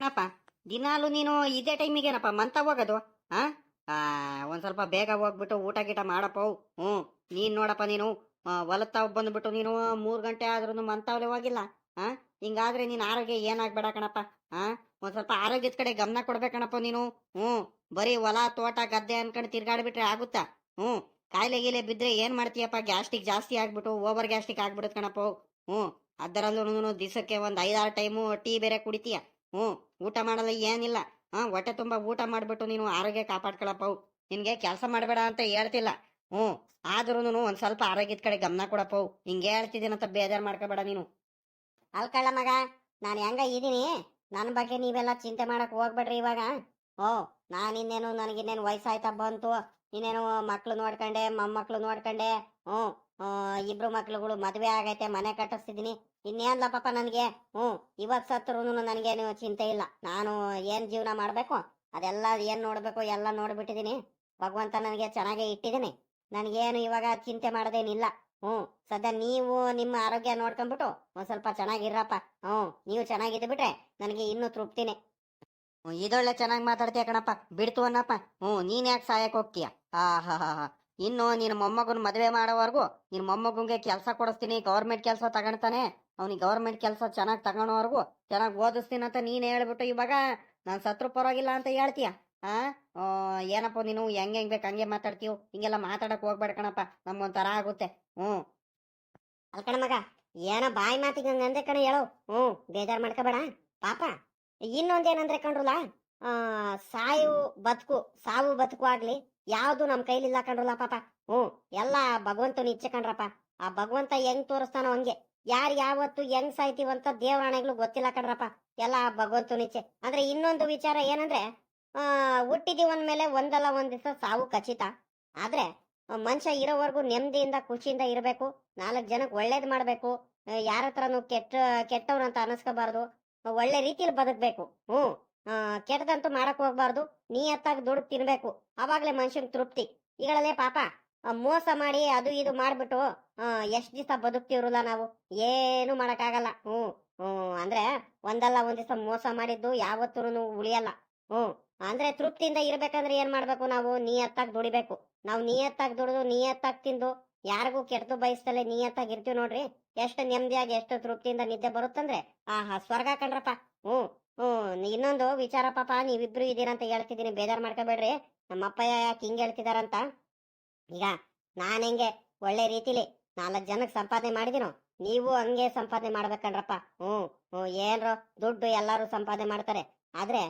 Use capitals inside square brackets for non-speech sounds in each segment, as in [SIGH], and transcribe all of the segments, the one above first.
ಏನಪ್ಪ ದಿನಾಲು ನೀನು ಇದೇ ಟೈಮಿಗೇನಪ್ಪ? ಮಂತ ಹೋಗೋದು ಆ, ಒಂದ್ ಸ್ವಲ್ಪ ಬೇಗ ಹೋಗ್ಬಿಟ್ಟು ಊಟ ಗೀಟ ಮಾಡಪ್ಪ ಹ್ಞೂ ನೀನ್ ನೋಡಪ್ಪ ನೀನು ಹೊಲತ್ತ ಬಂದ್ಬಿಟ್ಟು ನೀನು ಮೂರ್ ಗಂಟೆ ಆದ್ರೂ ಮಂತಾವ್ಲೆ ಹೋಗಿಲ್ಲ ಆ? ಹಿಂಗಾದ್ರೆ ನೀನ್ ಆರೋಗ್ಯ ಏನಾಗ್ಬೇಡ ಕಣಪ್ಪ ಆ? ಒಂದ್ ಸ್ವಲ್ಪ ಆರೋಗ್ಯದ ಕಡೆ ಗಮನ ಕೊಡ್ಬೇಕಣಪ್ಪ ನೀನು ಹ್ಞೂ. ಬರೀ ಹೊಲ ತೋಟ ಗದ್ದೆ ಅನ್ಕೊಂಡು ತಿರ್ಗಾಡ್ಬಿಟ್ರೆ ಆಗುತ್ತಾ? ಹ್ಞೂ. ಕಾಯಿಲೆ ಗೀಲೆ ಬಿದ್ರೆ ಏನ್ ಮಾಡ್ತೀಯಪ್ಪ? ಗ್ಯಾಸ್ಟಿಕ್ ಜಾಸ್ತಿ ಆಗ್ಬಿಟ್ಟು ಓವರ್ ಗ್ಯಾಸ್ಟಿಕ್ ಆಗ್ಬಿಡುತ್ತೆ ಕಣಪ್ಪ ಹ್ಞೂ. ಅದರಲ್ಲೂ ದಿವಸಕ್ಕೆ ಒಂದ್ ಐದಾರು ಟೈಮು ಟೀ ಬೇರೆ ಕುಡಿತೀಯ ಹ್ಞೂ, ಊಟ ಮಾಡಲ್ಲ ಏನಿಲ್ಲ. ಹಾಂ, ಹೊಟ್ಟೆ ತುಂಬ ಊಟ ಮಾಡಿಬಿಟ್ಟು ನೀನು ಆರೋಗ್ಯ ಕಾಪಾಡ್ಕೊಳಪ್ಪ ನಿನಗೆ ಕೆಲಸ ಮಾಡಬೇಡ ಅಂತ ಹೇಳ್ತಿಲ್ಲ. ಹ್ಞೂ ಆದ್ರೂ ಒಂದು ಸ್ವಲ್ಪ ಆರೋಗ್ಯದ ಕಡೆ ಗಮನ ಕೊಡಪ್ಪ ಅವು. ಹಿಂಗೆ ಹೇಳ್ತಿದ್ದೀನಂತ ಬೇಜಾರು ಮಾಡ್ಕೋಬೇಡ ನೀನು. ಅಲ್ಕಳ್ಳ ಮಗ, ನಾನು ಹೆಂಗ ಇದ್ದೀನಿ ನನ್ನ ಬಗ್ಗೆ ನೀವೆಲ್ಲ ಚಿಂತೆ ಮಾಡಕ್ ಹೋಗ್ಬೇಡ್ರಿ ಇವಾಗ. ಓ ನಾನಿನ್ನೇನು ನನಗಿನ್ನೇನು ವಯಸ್ಸಾಯ್ತಾ ಬಂತು ಇನ್ನೇನು ಮಕ್ಳು ನೋಡ್ಕೊಂಡೆ, ಮೊಮ್ಮಕ್ಳು ನೋಡ್ಕೊಂಡೆ. ಹ್ಞೂ, ಇಬ್ರು ಮಕ್ಳುಗಳು ಮದುವೆ ಆಗೈತೆ, ಮನೆ ಕಟ್ಟಿಸ್ತಿದ್ದೀನಿ. ಇನ್ನೇನ್ಲ ನನಗೆ? ಹ್ಞೂ, ಇವತ್ ಸತ್ರು ನನಗೇನು ಚಿಂತೆ ಇಲ್ಲ. ನಾನು ಏನ್ ಜೀವನ ಮಾಡ್ಬೇಕು? ಅದೆಲ್ಲ ಏನ್ ನೋಡ್ಬೇಕು? ಎಲ್ಲ ನೋಡ್ಬಿಟ್ಟಿದೀನಿ. ಭಗವಂತ ನನಗೆ ಚೆನ್ನಾಗೇ ಇಟ್ಟಿದ್ದೀನಿ ನನಗೇನು ಇವಾಗ ಚಿಂತೆ ಮಾಡದೇನಿಲ್ಲ. ಹ್ಞೂ, ಸದ್ಯ ನೀವು ನಿಮ್ಮ ಆರೋಗ್ಯ ನೋಡ್ಕೊಂಡ್ಬಿಟ್ಟು ಒಂದು ಸ್ವಲ್ಪ ಚೆನ್ನಾಗಿರಪ್ಪ ಹ್ಞೂ, ನೀವು ಚೆನ್ನಾಗಿದ್ದು ಬಿಟ್ರೆ ನನಗೆ ಇನ್ನೂ ತೃಪ್ತಿನೇ. ಇದೊಳ್ಳೆ ಚೆನ್ನಾಗಿ ಮಾತಾಡ್ತೀಯ ಕಣಪ್ಪ. ಬಿಡ್ತು ಅನ್ನಪ್ಪ. ಹ್ಞೂ, ನೀನ್ ಯಾಕೆ ಸಹಾಯಕ್ಕೆ ಹೋಗ್ತೀಯ? ಹಾ ಇನ್ನು ನಿನ್ನ ಮೊಮ್ಮಗನ ಮದುವೆ ಮಾಡೋವರೆಗೂ ನಿನ್ನ ಮೊಮ್ಮಗಂಗೆ ಕೆಲಸ ಕೊಡಿಸ್ತೀನಿ. ಗೌರ್ಮೆಂಟ್ ಕೆಲಸ ತಗೊಳ್ತಾನೆ ಅವ್ನಿಗೆ ಗೌರ್ಮೆಂಟ್ ಕೆಲಸ ಚೆನ್ನಾಗಿ ತಗೊಳೋವರೆಗೂ ಚೆನ್ನಾಗಿ ಓದಿಸ್ತೀನಿ ಅಂತ ನೀನು ಹೇಳ್ಬಿಟ್ಟು ಇವಾಗ ನಾನು ಸತ್ರು ಪರವಾಗಿಲ್ಲ ಅಂತ ಹೇಳ್ತೀಯ? ಆ? ಏನಪ್ಪ ನೀನು ಹೆಂಗ್ ಹೆಂಗ್ ಬೇಕು ಹಂಗೆ ಮಾತಾಡ್ತೀವಿ ಹಿಂಗೆಲ್ಲ ಮಾತಾಡಕ್ ಹೋಗ್ಬೇಡ ಕಣಪ್ಪ, ನಮ್ಗೊಂಥರ ಆಗುತ್ತೆ. ಹ್ಞೂ. ಅಲ್ಕಣ ಮಗ, ಏನೋ ಬಾಯಿ ಮಾತಿಗೆ ಹಂಗೆ ಕಣ ಹೇಳು. ಹ್ಞೂ, ಬೇಜಾರು ಮಾಡ್ಕೋಬೇಡ. ಪಾಪ, ಇನ್ನೊಂದೇನಂದ್ರೆ ಕಣ್ರಲ್ಲ ಸಾಯು ಬದುಕು, ಸಾವು ಬದುಕು ಆಗ್ಲಿ, ಯಾವುದು ನಮ್ಮ ಕೈಲಿಲ್ಲ ಕಣ್ರಲ್ಲ ಪಾಪ. ಹ್ಞೂ, ಎಲ್ಲ ಭಗವಂತನ ಇಚ್ಛೆ ಕಣ್ರಪ್ಪ. ಆ ಭಗವಂತ ಹೆಂಗ್ ತೋರಿಸ್ತಾನೋ ಹಂಗೆ. ಯಾರು ಯಾವತ್ತು ಹೆಂಗ್ ಸಾಯ್ತೀವಂತ ದೇವರಾಣೆಗಳು ಗೊತ್ತಿಲ್ಲ ಕಣ್ರಪ್ಪ. ಎಲ್ಲ ಭಗವಂತ ನಿಚೆ ಅಂದ್ರೆ ಇನ್ನೊಂದು ವಿಚಾರ ಏನಂದ್ರೆ, ಆ ಅಂದ್ಮೇಲೆ ಒಂದಲ್ಲ ಒಂದ್ ದಿವಸ ಸಾವು ಖಚಿತ. ಆದ್ರೆ ಮನುಷ್ಯ ಇರೋವರೆಗೂ ನೆಮ್ಮದಿಯಿಂದ, ಖುಷಿಯಿಂದ ಇರಬೇಕು. ನಾಲ್ಕು ಜನಕ್ಕೆ ಒಳ್ಳೇದ್ ಮಾಡ್ಬೇಕು. ಯಾರ ಕೆಟ್ಟ, ಕೆಟ್ಟವ್ರು ಅಂತ ಅನಿಸ್ಕೋಬಾರ್ದು. ಒಳ್ಳೆ ರೀತಿಯಲ್ಲಿ ಬದುಕ್ಬೇಕು. ಹ್ಞೂ. ಕೆಟ್ಟದಂತೂ ಮಾಡಕ್ ಹೋಗ್ಬಾರ್ದು. ನೀ ಎತ್ತಾಗ ದುಡ್ಡು ತಿನ್ಬೇಕು. ಅವಾಗ್ಲೇ ಮನುಷ್ಯನ್ ತೃಪ್ತಿ. ಈಗಳಲ್ಲೇ ಪಾಪ ಮೋಸ ಮಾಡಿ ಅದು ಇದು ಮಾಡ್ಬಿಟ್ಟು ಎಷ್ಟು ದಿವಸ ಬದುಕ್ತಿವ್ರಲ್ಲ ನಾವು? ಏನು ಮಾಡಕ್ಕಾಗಲ್ಲ. ಹ್ಞೂ ಹ್ಞೂ ಅಂದ್ರೆ ಒಂದಲ್ಲ ಒಂದ್ ದಿವಸ ಮೋಸ ಮಾಡಿದ್ದು ಯಾವತ್ತೂ ಉಳಿಯಲ್ಲ. ಹ್ಞೂ ಅಂದ್ರೆ ತೃಪ್ತಿಯಿಂದ ಇರ್ಬೇಕಂದ್ರೆ ಏನ್ ಮಾಡ್ಬೇಕು ನಾವು? ನಿಯತ್ತಾಗಿ ದುಡಿಬೇಕು. ನಾವು ನಿಯತ್ತಾಗಿ ದುಡಿದು, ನಿಯತ್ತಾಗಿ ತಿಂದು, ಯಾರಿಗೂ ಕೆಟ್ಟದು ಬಯಸ್ತಲೆ ನಿಯತ್ತಾಗಿ ಇರ್ತೀವಿ ನೋಡ್ರಿ. ಎಷ್ಟು ನೆಮ್ಮದಿಯಾಗಿ, ಎಷ್ಟು ತೃಪ್ತಿಯಿಂದ ನಿದ್ದೆ ಬರುತ್ತಂದ್ರೆ, ಆಹಾ, ಸ್ವರ್ಗ ಕಣ್ರಪ್ಪ. ಹ್ಞೂ ಹ್ಞೂ ಇನ್ನೊಂದು ವಿಚಾರ ಪಾಪ, ನೀವಿಬ್ರು ಇದೀರಂತ ಹೇಳ್ತಿದ್ದೀನಿ. ಬೇಜಾರು ಮಾಡ್ಕೋಬೇಡ್ರಿ. ನಮ್ಮ ಅಪ್ಪಯ್ಯ ಯಾಕೆ ಹಿಂಗೆ ಹೇಳ್ತಿದಾರಂತ? ಈಗ ನಾನು ಹೆಂಗೆ ಒಳ್ಳೆ ರೀತಿಲಿ ನಾಲ್ಕು ಜನಕ್ಕೆ ಸಂಪಾದನೆ ಮಾಡಿದಿನೋ, ನೀವು ಹಂಗೆ ಸಂಪಾದನೆ ಮಾಡ್ಬೇಕಣ್ರಪ್ಪ ಹ್ಞೂ ಹ್ಞೂ, ಏನ್ರೋ ದುಡ್ಡು ಎಲ್ಲರೂ ಸಂಪಾದನೆ ಮಾಡ್ತಾರೆ. ಆದರೆ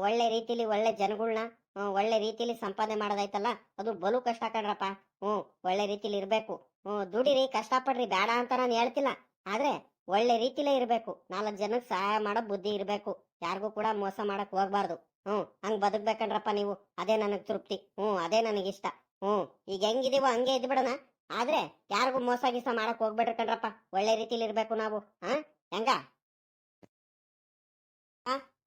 ಒಳ್ಳೆ ರೀತಿಲಿ ಒಳ್ಳೆ ಜನಗಳನ್ನ ಒಳ್ಳೆ ರೀತಿಲಿ ಸಂಪಾದನೆ ಮಾಡೋದೈತಲ್ಲ, ಅದು ಬಲು ಕಷ್ಟ ಕಣ್ರಪ್ಪ. ಹ್ಞೂ, ಒಳ್ಳೆ ರೀತಿಲಿ ಇರಬೇಕು. ಹ್ಞೂ, ದುಡಿರಿ, ಕಷ್ಟಪಡ್ರಿ, ಬೇಡ ಅಂತ ನಾನು ಹೇಳ್ತಿಲ್ಲ. ಆದರೆ, ಒಳ್ಳೆ ರೀತಿಲೇ ಇರಬೇಕು. ನಾಲ್ಕು ಜನಕ್ಕೆ ಸಹಾಯ ಮಾಡೋ ಬುದ್ಧಿ ಇರಬೇಕು. ಯಾರಿಗೂ ಕೂಡ ಮೋಸ ಮಾಡಕ್ ಹೋಗ್ಬಾರ್ದು. ಹ್ಞೂ, ಹಂಗೆ ಬದುಕ್ಬೇಕಣ್ರಪ್ಪ ನೀವು. ಅದೇ ನನಗೆ ತೃಪ್ತಿ. ಹ್ಞೂ, ಅದೇ ನನಗಿಷ್ಟ. ಹ್ಮ್, ಈಗ ಹೆಂಗಿದೀವೋ ಹಂಗೆ ಇದ್ಬಿಡೋಣ ಆದ್ರೆ ಯಾರಿಗೂ ಮೋಸ ಗೀಸ ಮಾಡಕ್ ಹೋಗ್ಬೇಡ್ರಿ ಕಣ್ರಪ್ಪ. ಒಳ್ಳೆ ರೀತಿಲಿ ಇರ್ಬೇಕು ನಾವು ಹಾ ಹೆಂಗ?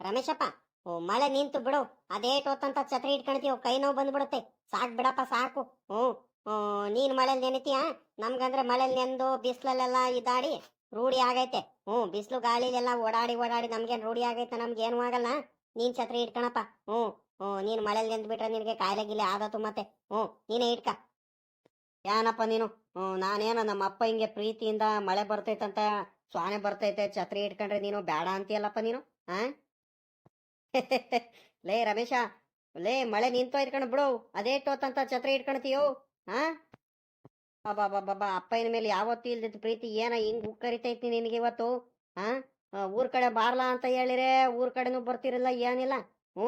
ರಮೇಶಪ್ಪ, ಓ, ಮಳೆ ನಿಂತು ಬಿಡು. ಅದೇಟ್ ಹೊತ್ತಂತ ಛತ್ರಿ ಇಟ್ಕೊಳ್ತೀವಿ ಕೈ ನೋವು ಬಂದ್ಬಿಡುತ್ತೆ. ಸಾಕ್ ಬಿಡಪ್ಪ, ಸಾಕು. ಹ್ಞೂ ನೀನು ಮಳೆಲ್ ನೆನಿತೀಯ? ನಮ್ಗಂದ್ರೆ ಮಳೆಲ್ ನೆಂದು ಬಿಸ್ಲಲ್ಲೆಲ್ಲ ಇದಾಡಿ ರೂಢಿ ಆಗೈತೆ. ಹ್ಞೂ ಬಿಸ್ಲು ಗಾಳಿಲೆಲ್ಲ ಓಡಾಡಿ ಓಡಾಡಿ ನಮ್ಗೇನು ರೂಢಿ ಆಗೈತೆ, ನಮ್ಗೇನು ಆಗಲ್ಲ. ನೀನ್ ಛತ್ರಿ ಇಟ್ಕಣಪ್ಪ. ಹ್ಮ್. ಹ್ಮ್ ನೀನು ಮಳೆಯಲ್ಲಿ ನಿಂತು ಬಿಟ್ರೆ ನಿನಗೆ ಕಾಯಿಲೆ ಗಿಲೆ ಆದತು ಮತ್ತೆ. ಹ್ಞೂ ನೀನೇ ಇಟ್ಕ. ಏನಪ್ಪ ನೀನು? ಹ್ಞೂ ನಾನೇನು ನಮ್ಮ ಅಪ್ಪ ಹಿಂಗೆ ಪ್ರೀತಿಯಿಂದ ಮಳೆ ಬರ್ತೈತಂತ ಸ್ವಾನೆ ಬರ್ತೈತೆ ಛತ್ರಿ ಇಟ್ಕೊಂಡ್ರೆ ನೀನು ಬೇಡ ಅಂತೀಯಲ್ಲಪ್ಪ ನೀನು? ಆ? [LAUGHS] ಲೇ ರಮೇಶ ಲೇ ಮಳೆ ನಿಂತೋ ಇಟ್ಕೊಂಡು ಬಿಡು. ಅದೇ ಟೋತಂತ ಛತ್ರಿ ಇಟ್ಕೊಳ್ತೀಯೋ ಹಾ ಬಾಬಾ ಬಾಬಾ ಅಪ್ಪನ ಮೇಲೆ ಯಾವತ್ತೂ ಇಲ್ದಿದ್ದ ಪ್ರೀತಿ ಏನ ಹಿಂಗ್ ಉಕ್ಕರಿತೈತಿ ನಿನಗೆ ಇವತ್ತು? ಹಾ ಊರ್ ಕಡೆ ಬಾರ್ಲಾ ಅಂತ ಹೇಳಿರೇ ಊರ್ ಕಡೆನೂ ಬರ್ತಿರಲ್ಲ ಏನಿಲ್ಲ. ಆ,